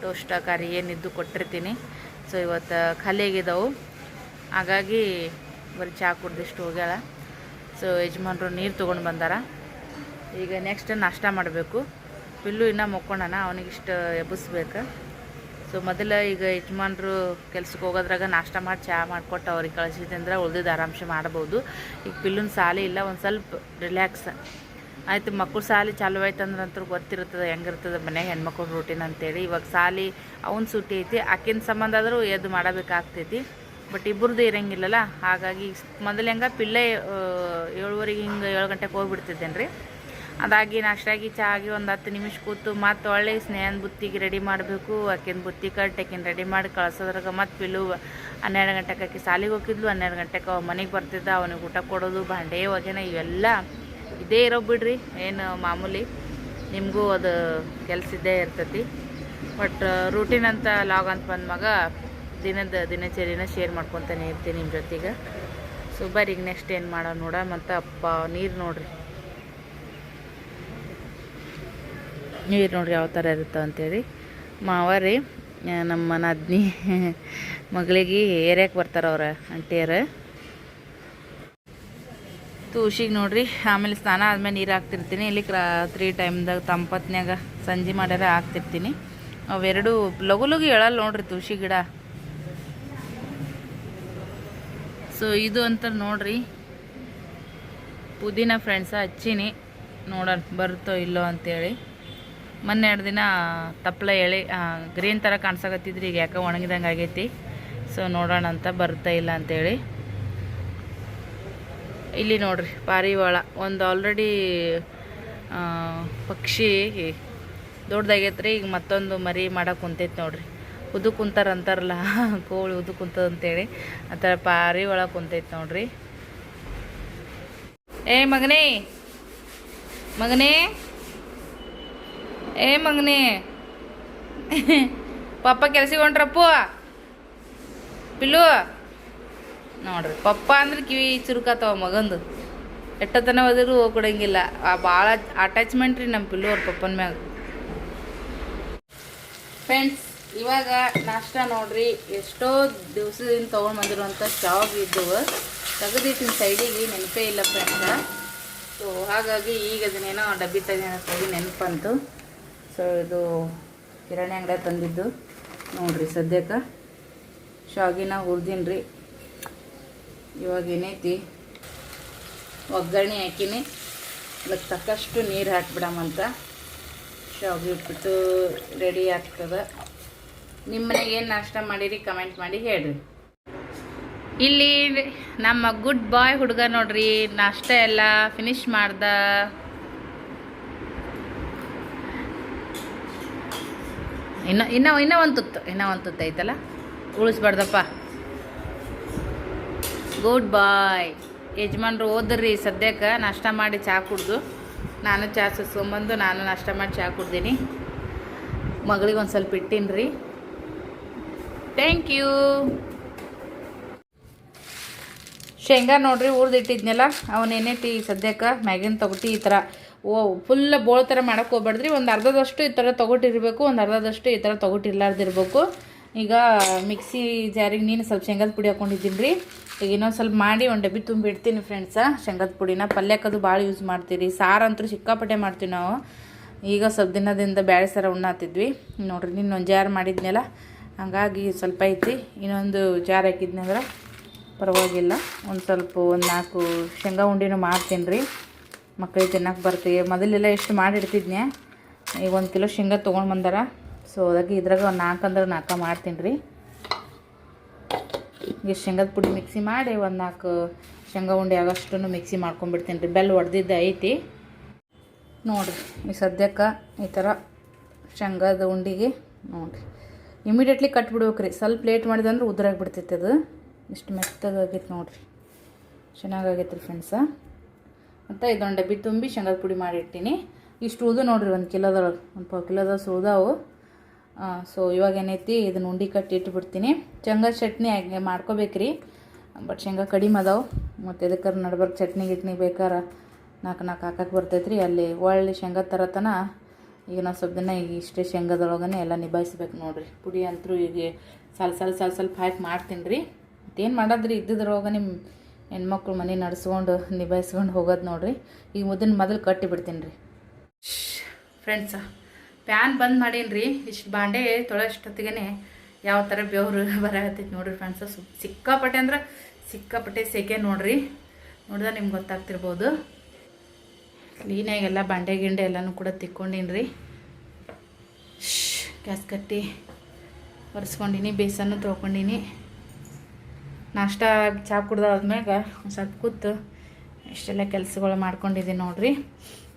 ಟೋಸ್ಟ ಕರಿ ಏನಿದ್ದು ಕೊಟ್ಟಿರ್ತೀನಿ. ಸೊ ಇವತ್ತು ಖಾಲಿಯಾಗಿದ್ದವು ಹಾಗಾಗಿ, ಬರೀ ಚಹಾ ಕುಡ್ದಿಷ್ಟು ಹೋಗ್ಯಾಳ. ಸೊ ಯಜಮಾನರು ನೀರು ತೊಗೊಂಡು ಬಂದಾರ. ಈಗ ನೆಕ್ಸ್ಟ್ ನಾಷ್ಟ ಮಾಡಬೇಕು. ಪಿಲ್ಲು ಇನ್ನೂ ಮಕ್ಕೊಂಡಣ ಅವನಿಗಿಷ್ಟು ಎಬ್ಬಿಸ್ಬೇಕು. ಸೊ ಮೊದಲು ಈಗ ಯಜಮಾನ್ರು ಕೆಲ್ಸಕ್ಕೆ ಹೋಗೋದ್ರಾಗ ನಾಷ್ಟ ಮಾಡಿ ಚಹಾ ಮಾಡಿಕೊಟ್ಟು ಅವ್ರಿಗೆ ಕಳಿಸಿದ್ರೆ ಉಳ್ದಿದ್ದು ಆರಾಮ್ಸೆ ಮಾಡ್ಬೋದು. ಈಗ ಪಿಲ್ಲುನ ಸಾಲಿ ಇಲ್ಲ, ಒಂದು ಸ್ವಲ್ಪ ರಿಲ್ಯಾಕ್ಸ್ ಆಯಿತು ಮಕ್ಕಳು ಸಾಲಿ ಚಾಲು ಆಯ್ತು ಅಂದ್ರೆ ಅಂತೂ ಗೊತ್ತಿರ್ತದೆ ಹೆಂಗಿರ್ತದೆ ಮನ್ಯಾಗ ಹೆಣ್ಮಕ್ಳು ರೂಟೀನ್ ಅಂತೇಳಿ. ಇವಾಗ ಸಾಲಿ ಅವನ ಸೂಟಿ ಐತಿ, ಆಕಿನ ಸಂಬಂಧ ಆದರೂ ಎದ್ದು ಮಾಡಬೇಕಾಗ್ತೈತಿ. ಬಟ್ ಇಬ್ಬರದ್ದು ಇರಂಗಿಲ್ಲಲ್ಲ, ಹಾಗಾಗಿ ಮೊದಲು ಹೆಂಗೆ ಪಿಲ್ಲೆ ಏಳುವರೆಗೆ ಹಿಂಗೆ ಏಳು ಗಂಟೆಗೆ ಹೋಗಿಬಿಡ್ತಿದ್ದೇನೆ ರೀ ಅದಾಗಿ ನಾಷ್ಟಾಗಿ ಚಾ ಆಗಿ ಒಂದು ಹತ್ತು ನಿಮಿಷ ಕೂತು ಮತ್ತು ಒಳ್ಳೆ ಸ್ನೇಹನ ಬುತ್ತಿಗೆ ರೆಡಿ ಮಾಡಬೇಕು. ಆಕಿನ ಬುತ್ತಿ ಕಟ್ಟಿ ಆಕಿನ ರೆಡಿ ಮಾಡಿ ಕಳ್ಸೋದ್ರಾಗ ಮತ್ತು ಪಿಲು ಹನ್ನೆರಡು ಗಂಟೆಗೆ ಆಕಿ ಸಾಲಿಗೆ ಹೋಗಿದ್ಲು ಹನ್ನೆರಡು ಗಂಟೆಗೆ ಅವ ಮನೆಗೆ ಬರ್ತಿದ್ದ. ಅವನಿಗೆ ಊಟ ಕೊಡೋದು ಬಾಂಡೆ ಒಗೆನ ಇವೆಲ್ಲ ಇದೇ ಇರೋ ಬಿಡ್ರಿ. ಏನು ಮಾಮೂಲಿ ನಿಮಗೂ ಅದು ಕೆಲಸ ಇದ್ದೇ ಇರ್ತೈತಿ. ಬಟ್ ರೂಟೀನ್ ಅಂತ ಲಾಗ್ ಅಂತ ಬಂದ ಮಗ ದಿನದ ದಿನಚರಿನ ಶೇರ್ ಮಾಡ್ಕೊತಾನೆ ಇರ್ತೀನಿ ನಿಮ್ಮ ಜೊತೆಗೆ. ಸೊ ಬರೀಗ ನೆಕ್ಸ್ಟ್ ಏನು ಮಾಡೋ ನೋಡ ಮತ್ತು ಅಪ್ಪ, ನೀರು ನೋಡ್ರಿ. ನೀರು ನೋಡ್ರಿ ಯಾವ ಥರ ಇರುತ್ತೆ ಅಂತೇಳಿ. ಮಾವ ರೀ ಆ, ನಮ್ಮ ನಾದ್ನಿ ಮಗಳಿಗೆ ಏರ್ಯಾಕೆ ಬರ್ತಾರೆ ಅವ್ರ ಅಂಟಿಯರು. ತುಳಸಿಗೆ ನೋಡ್ರಿ ಆಮೇಲೆ ಸ್ನಾನ ಆದಮೇಲೆ ನೀರು ಹಾಕ್ತಿರ್ತೀನಿ. ಇಲ್ಲಿ ರಾತ್ರಿ ಟೈಮ್ದಾಗ ತಂಪತ್ನ್ಯಾಗ ಸಂಜೆ ಮಾಡ್ಯಾರ ಹಾಕ್ತಿರ್ತೀನಿ. ಅವೆರಡು ಲಘು ಲಘು ಹೇಳಲ್ಲ ನೋಡ್ರಿ ತುಳಸಿ ಗಿಡ. ಸೊ ಇದು ಅಂತ ನೋಡ್ರಿ. ಪುದೀನ ಫ್ರೆಂಡ್ಸ ಹಚ್ಚೀನಿ. ನೋಡೋಣ ಬರುತ್ತೋ ಇಲ್ಲೋ ಅಂತೇಳಿ. ಮೊನ್ನೆ ಎರಡು ದಿನ ತಪ್ಪಲ ಎಳೆ ಗ್ರೀನ್ ಥರ ಕಾಣಿಸಕತ್ತಿದ್ರಿ, ಈಗ ಯಾಕೆ ಒಣಗಿದಂಗೆ ಆಗೈತಿ. ಸೊ ನೋಡೋಣ ಅಂತ ಬರ್ತಾ ಇಲ್ಲ ಅಂತೇಳಿ. ಇಲ್ಲಿ ನೋಡ್ರಿ, ಪಾರಿವಾಳ. ಒಂದು ಆಲ್ರೆಡಿ ಪಕ್ಷಿ ದೊಡ್ಡದಾಗೈತ್ರಿ, ಈಗ ಮತ್ತೊಂದು ಮರಿ ಮಾಡಕ್ಕೆ ಕುಂತೈತೆ ನೋಡ್ರಿ. ಉದು ಕುಂತಾರ ಅಂತಾರಲ್ಲ, ಕೋಳಿ ಉದು ಕುಂತದ ಅಂತೇಳಿ. ಆ ಥರ ಪಾರಿವಾಳ ಕುಂತೈತೆ ನೋಡ್ರಿ. ಏ, ಮಗನೇ! ಮಗನೇ! ಏ ಮಗನಿ. ಪಪ್ಪ ಕೆಲ್ಸಿಗೆ ಪಿಲ್ಲು. ನೋಡ್ರಿ, ಪಪ್ಪ ಅಂದ್ರೆ ಕಿವಿ ಚುರುಕಾತವ ಮಗಂದು. ಎಟ್ಟತನ ಹೋದರೂ ಹೋಗ್ಕೊಡಂಗಿಲ್ಲ. ಭಾಳ ಅಟ್ಯಾಚ್ಮೆಂಟ್ ರೀ ನಮ್ಮ ಪಿಲ್ಲು ಅವ್ರ ಪಪ್ಪನ ಮ್ಯಾಗ. ಫ್ರೆಂಡ್ಸ್ ಇವಾಗ ನಾಷ್ಟ ನೋಡ್ರಿ. ಎಷ್ಟೋ ದಿವಸದಿಂದ ತೊಗೊಂಡು ಬಂದಿರುವಂಥ ಸ್ಟಾವ್ ಇದ್ದವು. ತೆಗೆದಿಟ್ಟಿನ ಸೈಡಿಗೆ ನೆನಪೇ ಇಲ್ಲ ಫ್ರೆಂಡ್ಸ ಸೊ ಹಾಗಾಗಿ ಈಗ ಅದನ್ನೇನೋ ಡಬ್ಬಿ ತೆಗೆದ ತೆಗಿ ನೆನಪಂತು. ಸೊ ಇದು ಕಿರಾಣಿ ಅಂಗಡಿ ತಂದಿದ್ದು. ನೋಡ್ರಿ ಸದ್ಯಕ್ಕೆ. ಶಾವಿನ ಹುರಿದೀನಿ ಇವಾಗ ಏನೈತಿ? ಒಗ್ಗರಣೆ ಹಾಕಿನಿ. ಅದಕ್ಕೆ ತಕ್ಕಷ್ಟು ನೀರು ಹಾಕ್ಬಿಡಮ್ಮಂತ ಶಾವಿಗೆ ಉಪ್ಪಿಟ್ಟು ರೆಡಿ ಆಗ್ತದೆ. ನಿಮ್ಮ ಮನೆಗೆ ಏನು ನಾಷ್ಟ ಮಾಡಿರಿ ಕಮೆಂಟ್ ಮಾಡಿ ಹೇಳ್ರಿ. ಇಲ್ಲಿ ನಮ್ಮ ಗುಡ್ ಬಾಯ್ ಹುಡುಗ ನೋಡ್ರಿ, ನಾಷ್ಟ ಎಲ್ಲ ಫಿನಿಶ್ ಮಾಡ್ದ. ಇನ್ನು, ಇನ್ನೂ ಇನ್ನೂ ಒಂದು ತುತ್ತು, ಇನ್ನೂ ಒಂದು ತುತ್ತು ಐತಲ್ಲ? ಉಳಿಸ್ಬಾರ್ದಪ್ಪ. ಗುಡ್ ಬಾಯ್ ಯಜಮಾನ್ರು ಓದ್ರಿ ಸದ್ಯಕ್ಕೆ, ನಾಷ್ಟ ಮಾಡಿ ಚಹಾ ಕುಡ್ದು. ನಾನು ಚಹಾ ಸುಸ್ಕೊಂಬಂದು, ನಾನು ನಾಷ್ಟ ಮಾಡಿ ಚಹಾ ಕುಡ್ದೀನಿ. ಮಗಳಿಗೆ ಒಂದು ಸ್ವಲ್ಪ ಇಟ್ಟೀನಿ ರೀ ಥ್ಯಾಂಕ್ ಯು ಶೇಂಗಾ ನೋಡ್ರಿ ಹುರಿದಿಟ್ಟಿದ್ನಲ್ಲ ಅವನೇನೈತಿ ಸದ್ಯಕ್ಕೆ ಮ್ಯಾಗಿನ ತೊಗೊಟ್ಟಿ ಈ ಥರ ಓ ಫುಲ್ ಬೋಳ್ ಥರ ಮಾಡೋಕ್ಕೆ ಹೋಗ್ಬೇಡ್ರಿ. ಒಂದು ಅರ್ಧದಷ್ಟು ಈ ಥರ ತೊಗೊಟ್ಟಿರಬೇಕು, ಒಂದು ಅರ್ಧದಷ್ಟು ಈ ಥರ ತೊಗೊಟ್ಟಿರ್ಲಾರ್ದಿರ್ಬೇಕು. ಈಗ ಮಿಕ್ಸಿ ಜಾರಿಗೆ ನೀನು ಸ್ವಲ್ಪ ಶೇಂಗಾದ ಪುಡಿ ಹಾಕೊಂಡಿದ್ದೀನಿ ರೀ ಈಗ ಇನ್ನೊಂದು ಸ್ವಲ್ಪ ಮಾಡಿ ಒಂದು ಡಬ್ಬಿ ತುಂಬಿ ಇಡ್ತೀನಿ ಫ್ರೆಂಡ್ಸ ಶೇಂಗಾದ ಪುಡಿನ ಪಲ್ಯಕ್ಕದು ಭಾಳ ಯೂಸ್ ಮಾಡ್ತೀರಿ. ಸಾರಂತೂ ಸಿಕ್ಕಾಪಟ್ಟೆ ಮಾಡ್ತೀವಿ ನಾವು. ಈಗ ಸ್ವಲ್ಪ ದಿನದಿಂದ ಬ್ಯಾಳೆ ಸಾರ ಉಣ್ಣಾತಿದ್ವಿ ನೋಡ್ರಿ, ನೀನು ಒಂದು ಜಾರ್ ಮಾಡಿದ್ನಲ್ಲ, ಹಂಗಾಗಿ ಸ್ವಲ್ಪ ಐತಿ. ಇನ್ನೊಂದು ಜಾರ್ ಹಾಕಿದ್ನಂದ್ರೆ ಪರವಾಗಿಲ್ಲ. ಒಂದು ಸ್ವಲ್ಪ ಒಂದು ನಾಲ್ಕು ಶೇಂಗಾ ಉಂಡಿನೂ ಮಾಡ್ತೀನಿ ರೀ. ಮಕ್ಕಳಿಗೆ ತಿನ್ನಕ್ಕೆ ಬರ್ತೀವಿ. ಮೊದಲೆಲ್ಲ ಎಷ್ಟು ಮಾಡಿಡ್ತಿದ್ನೆ ಈಗ ಒಂದು ಕಿಲೋ ಶೇಂಗಾ ತೊಗೊಂಡು ಬಂದಾರ. ಸೊ ಅದಕ್ಕೆ ಇದ್ರಾಗ ಒಂದು ನಾಲ್ಕು ಅಂದ್ರೆ ನಾಲ್ಕು ಮಾಡ್ತೀನಿ ರೀ. ಈಗ ಶೇಂಗದ ಪುಡಿ ಮಿಕ್ಸಿ ಮಾಡಿ ಒಂದು ನಾಲ್ಕು ಶೇಂಗಾ ಉಂಡೆ ಆಗೋಷ್ಟು ಮಿಕ್ಸಿ ಮಾಡ್ಕೊಂಡ್ಬಿಡ್ತೀನಿ ರೀ. ಬೆಲ್ಲ ಹೊಡೆದಿದ್ದೆ ಐತಿ. ನೋಡಿರಿ, ಈ ಸದ್ಯಕ್ಕೆ ಈ ಥರ ಶೇಂಗದ ಉಂಡಿಗೆ ನೋಡಿರಿ. ಇಮಿಡಿಯೇಟ್ಲಿ ಕಟ್ಬಿಡ್ಬೇಕು ರೀ ಸ್ವಲ್ಪ ಲೇಟ್ ಮಾಡಿದೆ ಅಂದ್ರೆ ಉದುರಾಗ್ಬಿಡ್ತೈತೆ ಅದು. ಇಷ್ಟು ಮೆತ್ತಗಾಗೈತೆ ನೋಡಿರಿ. ಚೆನ್ನಾಗಾಗೈತೆ ರೀ ಫ್ರೆಂಡ್ಸ ಮತ್ತು ಇದೊಂದು ಡಬ್ಬಿ ತುಂಬಿ ಶೇಂಗಾದ ಪುಡಿ ಮಾಡಿರ್ತೀನಿ. ಇಷ್ಟು ಉದು ನೋಡಿರಿ ಒಂದು ಕಿಲೋದೊಳಗೆ ಒಂದು ಪಾವು ಕಿಲೋದಷ್ಟು ಉದಾವು ಸೊ ಇವಾಗ ಏನೈತಿ ಇದನ್ನ ಉಂಡೆ ಕಟ್ಟಿ ಇಟ್ಬಿಡ್ತೀನಿ. ಶೇಂಗಾ ಚಟ್ನಿ ಹಾಗೆ ಮಾಡ್ಕೋಬೇಕ್ರಿ. ಬಟ್ ಶೇಂಗಾ ಕಡಿಮೆ ಅದಾವೆ. ಮತ್ತು ಎದಕ್ಕಾರ ನಡ್ಬಾರ್ದು ಚಟ್ನಿ ಗಿಟ್ನಿ ಬೇಕಾರ ನಾಲ್ಕು ನಾಲ್ಕು ಹಾಕಕ್ಕೆ ಬರ್ತೈತ್ರಿ. ಅಲ್ಲಿ ಒಳ್ಳೆ ಶೇಂಗಾ ತರತನ ಈಗ ನಾವು ಸ್ವಲ್ಪ ದಿನ ಈಗ ಇಷ್ಟೇ ಶೇಂಗಾದೊಳಗನೆ ಎಲ್ಲ ನಿಭಾಯಿಸ್ಬೇಕು ನೋಡಿರಿ. ಪುಡಿ ಅಂತೂ ಈಗ ಸಲ್ ಸಲ್ ಸಲ್ ಸ್ವಲ್ಪ ಹಾಕಿ ಮಾಡ್ತೀನಿ ರೀ ಮತ್ತೇನು ಮಾಡೋದ್ರಿ? ಇದ್ದಿದ್ರೊಳಗೆ ನಿಮ್ಮ ಹೆಣ್ಮಕ್ಳು ಮನೆ ನಡೆಸ್ಕೊಂಡು ನಿಭಾಯಿಸ್ಕೊಂಡು ಹೋಗೋದು ನೋಡ್ರಿ. ಈಗ ಮುದ್ದಿನ ಮೊದಲು ಕಟ್ಟಿ ಬಿಡ್ತೀನಿ ರೀ ಫ್ರೆಂಡ್ಸ ಪ್ಯಾನ್ ಬಂದ್ ಮಾಡೀನಿ ರೀ ಇಷ್ಟು ಬಾಂಡೆ ತೊಳೋಷ್ಟೊತ್ತಿಗೆ ಯಾವ ಥರ ಬೆವರು ಬರಾಗತ್ತೈತಿ ನೋಡ್ರಿ ಫ್ರೆಂಡ್ಸ ಸು ಸಿಕ್ಕಾಪಟ್ಟೆ ಅಂದ್ರೆ ಸಿಕ್ಕಾಪಟ್ಟೆ ಸೆಕೆ ನೋಡ್ರಿ. ನೋಡಿದ್ರೆ ನಿಮ್ಗೆ ಗೊತ್ತಾಗ್ತಿರ್ಬೋದು. ಕ್ಲೀನಾಗಿ ಎಲ್ಲ ಬಾಂಡೆ ಗಿಂಡೆ ಎಲ್ಲನೂ ಕೂಡ ತಿಕ್ಕೊಂಡೀನಿ ರೀ ಗ್ಯಾಸ್ ಕಟ್ಟಿ ಒರೆಸ್ಕೊಂಡಿನಿ, ಬೇಸನ್ನು ತೊಳ್ಕೊಂಡೀನಿ. ನಾಷ್ಟ ಚಹಾ ಕುಡ್ದಾದ್ಮ್ಯಾಗ ಒಂದು ಸ್ವಲ್ಪ ಕೂತು ಇಷ್ಟೆಲ್ಲ ಕೆಲಸಗಳು ಮಾಡ್ಕೊಂಡಿದ್ದೀನಿ ನೋಡ್ರಿ.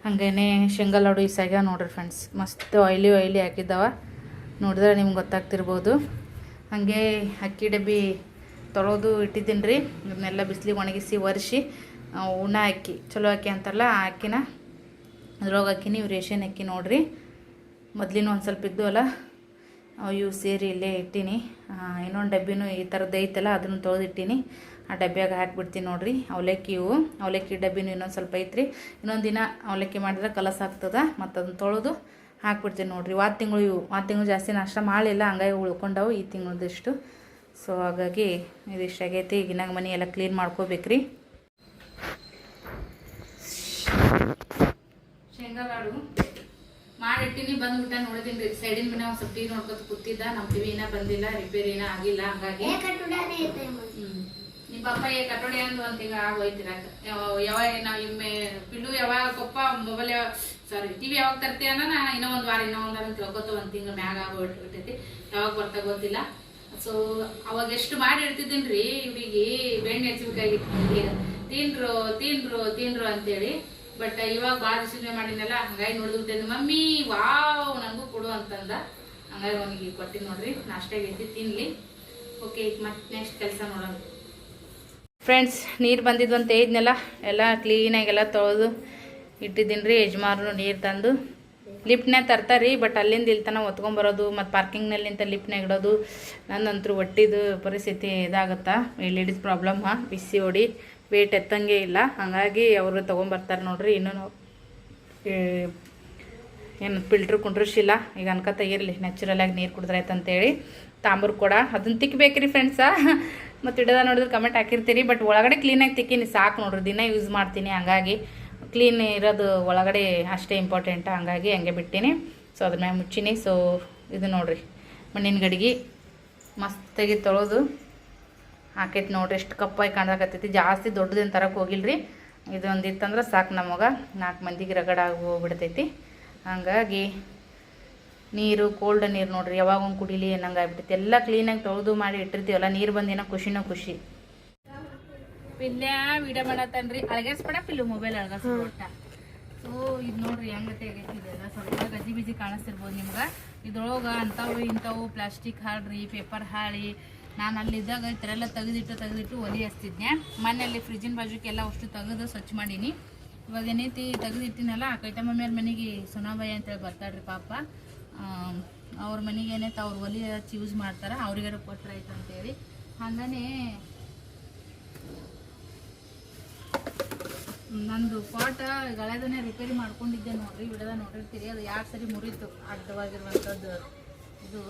ಹಾಗೇನೆ ಶೇಂಗಾ ಲಾಡು ಇಸಾಗ ನೋಡ್ರಿ ಫ್ರೆಂಡ್ಸ್ ಮಸ್ತ್ ಆಯ್ಲಿ ಆಯ್ಲಿ ಹಾಕಿದ್ದಾವ. ನೋಡಿದ್ರೆ ನಿಮ್ಗೆ ಗೊತ್ತಾಗ್ತಿರ್ಬೋದು. ಹಾಗೆ ಅಕ್ಕಿ ಡಬ್ಬಿ ತೊಳೋದು ಇಟ್ಟಿದ್ದೀನಿ ರೀ. ಇದನ್ನೆಲ್ಲ ಬಿಸಿಲಿಗೆ ಒಣಗಿಸಿ ಒರೆಸಿ ಉಣ ಅಕ್ಕಿ. ಚಲೋ ಅಕ್ಕಿ ಅಂತಾರಲ್ಲ ಆ ಅಕ್ಕಿನ. ಅದ್ರೊಳಗೆ ಅಕ್ಕಿನ ಇವು ರೇಷನ್ ಅಕ್ಕಿ ನೋಡ್ರಿ. ಮೊದಲಿನ ಒಂದು ಸ್ವಲ್ಪ ಇದ್ದು ಅವು ಇವು ಸೇರಿ ಇಲ್ಲೇ ಇಟ್ಟೀನಿ. ಇನ್ನೊಂದು ಡಬ್ಬಿನೂ ಈ ಥರದ್ದು ಐತಲ್ಲ, ಅದನ್ನು ತೊಳೆದಿಟ್ಟೀನಿ. ಆ ಡಬ್ಬಿಯಾಗ ಹಾಕಿಬಿಡ್ತೀನಿ ನೋಡಿರಿ. ಅವಲಕ್ಕಿ ಇವು ಅವಲಕ್ಕಿ ಡಬ್ಬಿನೂ ಇನ್ನೊಂದು ಸ್ವಲ್ಪ ಐತ್ರಿ. ಇನ್ನೊಂದು ದಿನ ಅವಲಕ್ಕಿ ಮಾಡಿದ್ರೆ ಕಲಸ ಆಗ್ತದ, ಮತ್ತು ಅದನ್ನು ತೊಳೆದು ಹಾಕ್ಬಿಡ್ತೀನಿ ನೋಡಿರಿ. ವಾದ ತಿಂಗಳು ಇವು ವಾದ ತಿಂಗಳು ಜಾಸ್ತಿ ನಾಷ್ಟ ಮಾಡಲಿಲ್ಲ, ಹಂಗಾಗಿ ಉಳ್ಕೊಂಡವು ಈ ತಿಂಗಳದಿಷ್ಟು. ಸೊ ಹಾಗಾಗಿ ಇದಿಷ್ಟು ಆಗೈತಿ. ಈಗಿನಾಗ ಮನೆ ಎಲ್ಲ ಕ್ಲೀನ್ ಮಾಡ್ಕೋಬೇಕ್ರಿ. ಶೇಂಗಾ ಲಾಡು. ಮಾಡಿಟ್ಟಿನಿ ಬಂದ್ಬಿಟ್ಟ ನೋಡಿದೀನಿ ರೀ ಸೈಡಿನ ಮನೆ ಒಂದ್ ಸ್ವಲ್ಪ ಟಿವಿ ನೋಡ್ಕೊತ ಕೂತಿದ್ದ ನಮ್ಮ ಟಿವಿ ಏನ ಬಂದಿಲ್ಲ ರಿಪೇರಿ ಏನ ಆಗಿಲ್ಲ ಹಂಗಾಗಿ. ನಿಮ್. ನಿಮ್ಮ ಪಪ್ಪ ಏ ಕಟ್ಟೋಡಿ ಅಂದ್ ಒಂದ್ ತಿಂಗ ಆಗೋಯ್ತಿರ ಯಾವಾಗ ನಾವು ಇಮ್ಮೆ ಪಿಲ್ಲು ಯಾವಾಗ ಪಪ್ಪ ಮೊಬೈಲ್ ಯಾವಾಗ ಸಾರಿ ಟಿವಿ ಯಾವಾಗ ತರ್ತೀಯ ನಾ ಇನ್ನೂ ಒಂದ್ ವಾರ ಇನ್ನೂ ಒಂದ್ ವಾರ ತಿಳ್ಕೊತ ಒಂದ್ ತಿಂಗ ಮ್ಯಾಗ ಆಗೋಗ್ಬಿಟ್ಟೈತಿ ಯಾವಾಗ ಬರ್ತಾ ಗೊತ್ತಿಲ್ಲ. ಸೊ ಅವಾಗ ಎಷ್ಟು ಮಾಡಿ ಇಡ್ತಿದ್ದೀನಿ ರೀ ಇವ್ರಿಗೆ ಬೆಣ್ಣೆ ಹಚ್ಬೇಕಾಗಿತ್ತು ತಿನ್ರು ತಿನ್ರು ತಿನ್ರು ಅಂತೇಳಿ. ಬಟ್ ಇವಾಗ ಭಾಳ ದಿವಸ ಮಾಡಿನಲ್ಲ ಹಂಗಾಗಿ ನೋಡಿದ್ಬಿಟ್ಟೆ ಮಮ್ಮಿ, ವಾವ್ ನನಗೂ ಕೊಡು ಅಂತಂದ. ಹಂಗಾಗಿ ಅವನಿಗೆ ಕೊಟ್ಟಿನಿ ನೋಡ್ರಿ, ನಾಷ್ಟಾಗ ಎದ್ದು ತಿನ್ಲಿ. ಓಕೆ ಈಗ ಮತ್ತೆ ನೆಕ್ಸ್ಟ್ ಕೆಲಸ ನೋಡೋಣ. ಫ್ರೆಂಡ್ಸ್ ನೀರು ಬಂದಿದ್ದು ಅಂತ ಹೇಳಿದ್ನೆಲ್ಲ, ಎಲ್ಲ ಕ್ಲೀನಾಗೆಲ್ಲ ತೊಳೆದು ಇಟ್ಟಿದ್ದೀನಿ ರೀ ಯಜಮಾನ್ರು ನೀರು ತಂದು. ಲಿಫ್ಟ್ನೇ ತರ್ತಾರೆ ಬಟ್ ಅಲ್ಲಿಂದ ಇಲ್ಲಿ ತನಕ ಹೊತ್ಕೊಂಬರೋದು, ಮತ್ತು ಪಾರ್ಕಿಂಗ್ನಲ್ಲಿ ನಿಂತ ಲಿಫ್ಟ್ನೇ ಇಡೋದು, ನನ್ನಂತರೂ ಒಟ್ಟಿದ್ದು ಪರಿಸ್ಥಿತಿ ಇದಾಗುತ್ತಾ. ಲೇಡೀಸ್ ಪ್ರಾಬ್ಲಮ್ ಬಿಸಿ ಹೊಡಿ. ವೇಟ್ ಎತ್ತಂಗೆ ಇಲ್ಲ. ಹಾಗಾಗಿ ಅವರು ತೊಗೊಂಬರ್ತಾರೆ ನೋಡ್ರಿ. ಇನ್ನೂ ಏನು ಫಿಲ್ಟ್ರ್ ಕುಂಡ್ರಿಸಿಲ್ಲ. ಈಗ ಅನ್ಕೋತ ಇರಲಿ ನ್ಯಾಚುರಲಾಗಿ ನೀರು ಕುಡಿದ್ರೆ ಅಂತೇಳಿ. ತಾಂಬೂರು ಕೂಡ. ಅದನ್ನ ತಿಕ್ಬೇಕ್ರಿ ಫ್ರೆಂಡ್ಸ ಮತ್ತು ಇಡೋದ ನೋಡಿದ್ರೆ ಕಮೆಂಟ್ ಹಾಕಿರ್ತೀರಿ. ಬಟ್ ಒಳಗಡೆ ಕ್ಲೀನಾಗಿ ತಿಕ್ಕೀನಿ. ಸಾಕು ನೋಡ್ರಿ. ದಿನ ಯೂಸ್ ಮಾಡ್ತೀನಿ. ಹಂಗಾಗಿ ಕ್ಲೀನ್ ಇರೋದು ಒಳಗಡೆ ಅಷ್ಟೇ ಇಂಪಾರ್ಟೆಂಟ್ ಹಂಗಾಗಿ ಹಂಗೆ ಬಿಟ್ಟೀನಿ. ಸೊ ಅದ್ರ ಮ್ಯಾಗ ಮುಚ್ಚಿನಿ. ಸೊ ಇದು ನೋಡ್ರಿ. ಮಣ್ಣಿನ ಗಡಿಗೆ ಮಸ್ತಾಗಿ ತೊಳೆದು ಹಾಕೈತಿ ನೋಡ್ರಿ ಎಷ್ಟು ಕಪ್ಪಾಗಿ ಕಾಣಕತ್ತೈತಿ ಜಾಸ್ತಿ ದೊಡ್ಡದೇನು ತರಕ್ಕೆ ಹೋಗಿಲ್ರಿ. ಇದೊಂದು ಇತ್ತಂದ್ರೆ ಸಾಕು ನಮಗೆ. ನಾಲ್ಕು ಮಂದಿಗೆ ರಗಡ ಆಗಿ ಹೋಗ್ಬಿಡ್ತೈತಿ. ಹಂಗಾಗಿ ನೀರು ಕೋಲ್ಡ್ ನೀರು ನೋಡ್ರಿ, ಯಾವಾಗ ಒಂದು ಕುಡಿಲಿ ಅನ್ನಂಗೆ ಆಗ್ಬಿಟ್ಟೈತಿ ಎಲ್ಲ ಕ್ಲೀನಾಗಿ ತೊಳೆದು ಮಾಡಿ ಇಟ್ಟಿರ್ತೀವಲ್ಲ, ನೀರು ಬಂದೇನೋ ಖುಷಿನೂ ಖುಷಿ. ಪಿಲ್ಯ ವಿಡಿಯೋ ಮಾಡತ್ತನ್ರಿ. ಅಳಗಸ್ಬೇಡ ಪಿಲ್ಲು ಮೊಬೈಲ್ ಅಳಗಸ್ಬೇಡ ಒಟ್ಟ ಸೊ, ಇದು ನೋಡ್ರಿ ಹೆಂಗತೆ ಇದೆಲ್ಲ ಸ್ವಲ್ಪ ಗಜಿ ಬಿಜಿ ಕಾಣಿಸ್ತಿರ್ಬೋದು ನಿಮ್ಗೆ. ಇದ್ರೊಳಗೆ ಅಂಥವು ಇಂಥವು ಪ್ಲಾಸ್ಟಿಕ್ ಹಾಳ್ರಿ ಪೇಪರ್ ಹಾಳಿ ನಾನು ಅಲ್ಲಿದ್ದಾಗ ಈ ಥರ ಎಲ್ಲ ತೆಗೆದಿಟ್ಟು ತೆಗೆದಿಟ್ಟು ಒಲಿ ಹಚ್ತಿದ್ದೆ ಮನೆಯಲ್ಲಿ ಫ್ರಿಜ್ಜಿನ ಬಾಜುಕೆಲ್ಲ ಅಷ್ಟು ತೆಗೆದು ಸ್ವಚ್ಛ ಮಾಡೀನಿ. ಇವಾಗ ಏನೈತಿ ತೆಗೆದಿಟ್ಟಿನಲ್ಲ, ಆ ಕೈತಮ್ಮ ಮೇಲೆ ಮನೆಗೆ ಸೊನಾಬಾಯಿ ಅಂತೇಳಿ ಬರ್ತಾಳ್ರಿ ಪಾಪ. ಅವ್ರ ಮನೆಗೆ ಏನೈತೆ ಅವ್ರ ಒಲಿ ಹಚ್ಚಿ ಯೂಸ್ ಮಾಡ್ತಾರೆ ಅವ್ರಿಗಾರ ಕೊಟ್ರೆ ಆಯ್ತು ಅಂತೇಳಿ. ಹಾಗೇ ನಂದು ಪಾಟ ಗಳೆದನ್ನೇ ರಿಪೇರಿ ಮಾಡ್ಕೊಂಡಿದ್ದೆ ನೋಡ್ರಿ ವಿಡದ ನೋಡಿರ್ತೀರಿ ಅದು ಯಾಕೆ ಸರಿ ಮುರಿತು ಅಡ್ಡವಾಗಿರುವಂಥದ್ದು ಇದು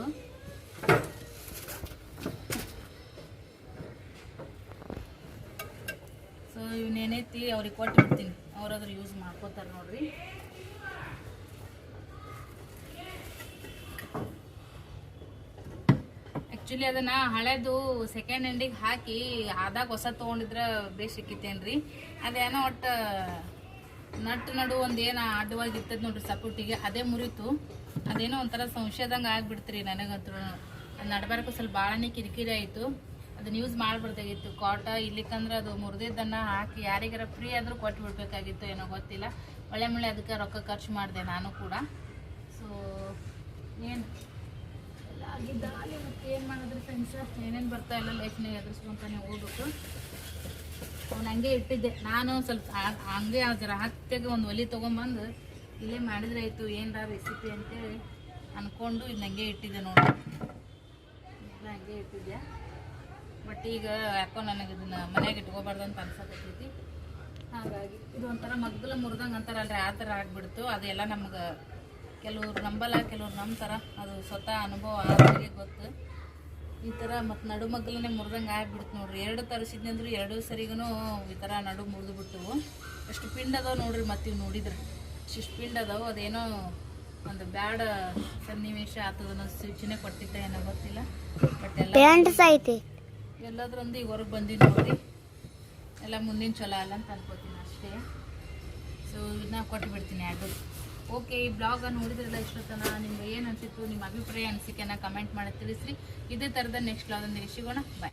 ಸೊ ಇವನ್ನೇನೈತಿ ಅವ್ರಿಗೆ ಕೊಟ್ಟಿರ್ತೀನಿ ಅವ್ರಾದ್ರೂ ಯೂಸ್ ಮಾಡ್ಕೋತಾರೆ ನೋಡ್ರಿ. ಆ್ಯಕ್ಚುಲಿ ಅದನ್ನ ಹಳೇದು ಸೆಕೆಂಡ್ ಹ್ಯಾಂಡಿಗೆ ಹಾಕಿ ಆದಾಗ ಹೊಸ ತೊಗೊಂಡಿದ್ರೆ ಬೇಸ್ ಸಿಕ್ಕಿತ್ತೇನ್ರಿ. ಅದೇನೋ ಒಟ್ಟು ನಟ್ಟು ನಡು ಒಂದು ಏನು ಅಡ್ಡವಾಗಿ ಇರ್ತದೆ ನೋಡ್ರಿ ಸಪೋರ್ಟಿಗೆ, ಅದೇ ಮುರಿತು. ಅದೇನೋ ಒಂಥರ ಸಂಶಯದಂಗೆ ಆಗ್ಬಿಡ್ತ್ರಿ ನನಗಂತೂ. ಅದು ನಡ್ಬಾರಕ್ಕೂ ಸ್ವಲ್ಪ ಭಾಳನೇ ಕಿರಿಕಿರಿ ಆಯಿತು. ಅದನ್ನ ಯೂಸ್ ಮಾಡ್ಬಿಡ್ದಾಗಿತ್ತು. ಕಾಟ ಇಲ್ಲಿಕಂದ್ರೆ ಅದು ಮುರಿದಿದ್ದನ್ನು ಹಾಕಿ ಯಾರಿಗಾರ ಫ್ರೀ ಆದರೂ ಕೊಟ್ಟು ಬಿಡ್ಬೇಕಾಗಿತ್ತು ಏನೋ ಗೊತ್ತಿಲ್ಲ. ಒಳ್ಳೆ ಮುಳ್ಳೆ ಅದಕ್ಕೆ ರೊಕ್ಕ ಖರ್ಚು ಮಾಡಿದೆ ನಾನು ಕೂಡ. ಸೊ ಏನು? ಆಗಿದ್ದಾಗಲಿ ಮತ್ತೆ ಏನು ಮಾಡಿದ್ರೆ ಫ್ರೆಂಡ್ಸ್ ಏನೇನು ಬರ್ತಾ ಇಲ್ಲ ಲೈಫ್ನಾಗ ಎದುರಿಸ್ಕೊಂತಾನೆ ಹೋಗ್ಬಿಟ್ಟು. ಅವ್ನು ಹಂಗೆ ಇಟ್ಟಿದ್ದೆ. ನಾನು ಸ್ವಲ್ಪ ಹಂಗೆ ಅದರ ಹತ್ತಿಗೆ ಒಂದು ಒಲಿ ತೊಗೊಂಬಂದು ಇಲ್ಲೇ ಮಾಡಿದ್ರೆ ಆಯಿತು, ಏನರ ರೆಸಿಪಿ ಅಂತೇಳಿ ಅಂದ್ಕೊಂಡು ಇದು ಹಂಗೆ ಇಟ್ಟಿದ್ದೆ ನೋಡಿ. ಹಂಗೆ ಇಟ್ಟಿದ್ದೆ ಬಟ್ ಈಗ ಯಾಕೋ ನನಗೆ ಇದನ್ನ ಮನೆಯಾಗ ಇಟ್ಕೋಬಾರ್ದು ಅಂತ ಅನ್ಸಕತ್ತೈತಿ. ಹಾಗಾಗಿ ಇದು ಒಂಥರ ಮಗ್ಗಲ ಮುರಿದಂಗೆ ಅಂತಾರಲ್ರಿ, ಆ ಥರ ಆಗ್ಬಿಡ್ತು. ಅದೆಲ್ಲ ನಮ್ಗೆ ಕೆಲವ್ರು ನಂಬಲ್ಲ, ಕೆಲವ್ರು ನಂಬ್ತಾರ. ಅದು ಸ್ವತಃ ಅನುಭವ ಆದ್ರೆ ಗೊತ್ತು. ಈ ಥರ ಮತ್ತು ನಡು ಮಗ್ಗಲನೇ ಮುರಿದಂಗೆ ಆಗ್ಬಿಡ್ತು ನೋಡ್ರಿ. ಎರಡು ತರಿಸಿದ್ನಿ ಅಂದ್ರೆ ಎರಡು ಸರಿಗೂ ಈ ಥರ ನಡು ಮುರಿದು ಬಿಟ್ಟವು ಎಷ್ಟು ಪಿಂಡ್ ಅದಾವ ನೋಡ್ರಿ ಮತ್ತೆ ಇವು ನೋಡಿದ್ರೆ. ಇಷ್ಟು ಪಿಂಡ್ ಅದಾವು. ಅದೇನೋ ಒಂದು ಬ್ಯಾಡ ಸನ್ನಿವೇಶ ಆತದ ಸೂಚನೆ ಕೊಟ್ಟಿದ್ದ ಏನೋ ಗೊತ್ತಿಲ್ಲ. ಬಟ್ ಎಲ್ಲ ಎಲ್ಲದ್ರೊಂದು ಈಗ ಹೊರಗೆ ಬಂದಿದ್ದು ನೋಡಿ. ಎಲ್ಲ ಮುಂದಿನ ಚಲೋ ಅಲ್ಲ ಅಂತ ಅನ್ಕೋತೀನಿ ಅಷ್ಟೇ. ಸೊ ಇದನ್ನ ಕೊಟ್ಟು ಬಿಡ್ತೀನಿ ಅದು ಓಕೆ ಈ ಬ್ಲಾಗ್ ನೋಡಿದ್ರಲ್ಲ ಇಷ್ಟೊತ್ತನ, ನಿಮ್ಗೆ ಏನು ಅನಿಸಿತ್ತು, ನಿಮ್ಮ ಅಭಿಪ್ರಾಯ ಅನಿಸಿಕೆನ ಕಮೆಂಟ್ ಮಾಡಿ ತಿಳಿಸ್ರಿ. ಇದೇ ಥರದ ನೆಕ್ಸ್ಟ್ ಬ್ಲಾಗ್ ಸಿಗೋಣ ಬಾಯ್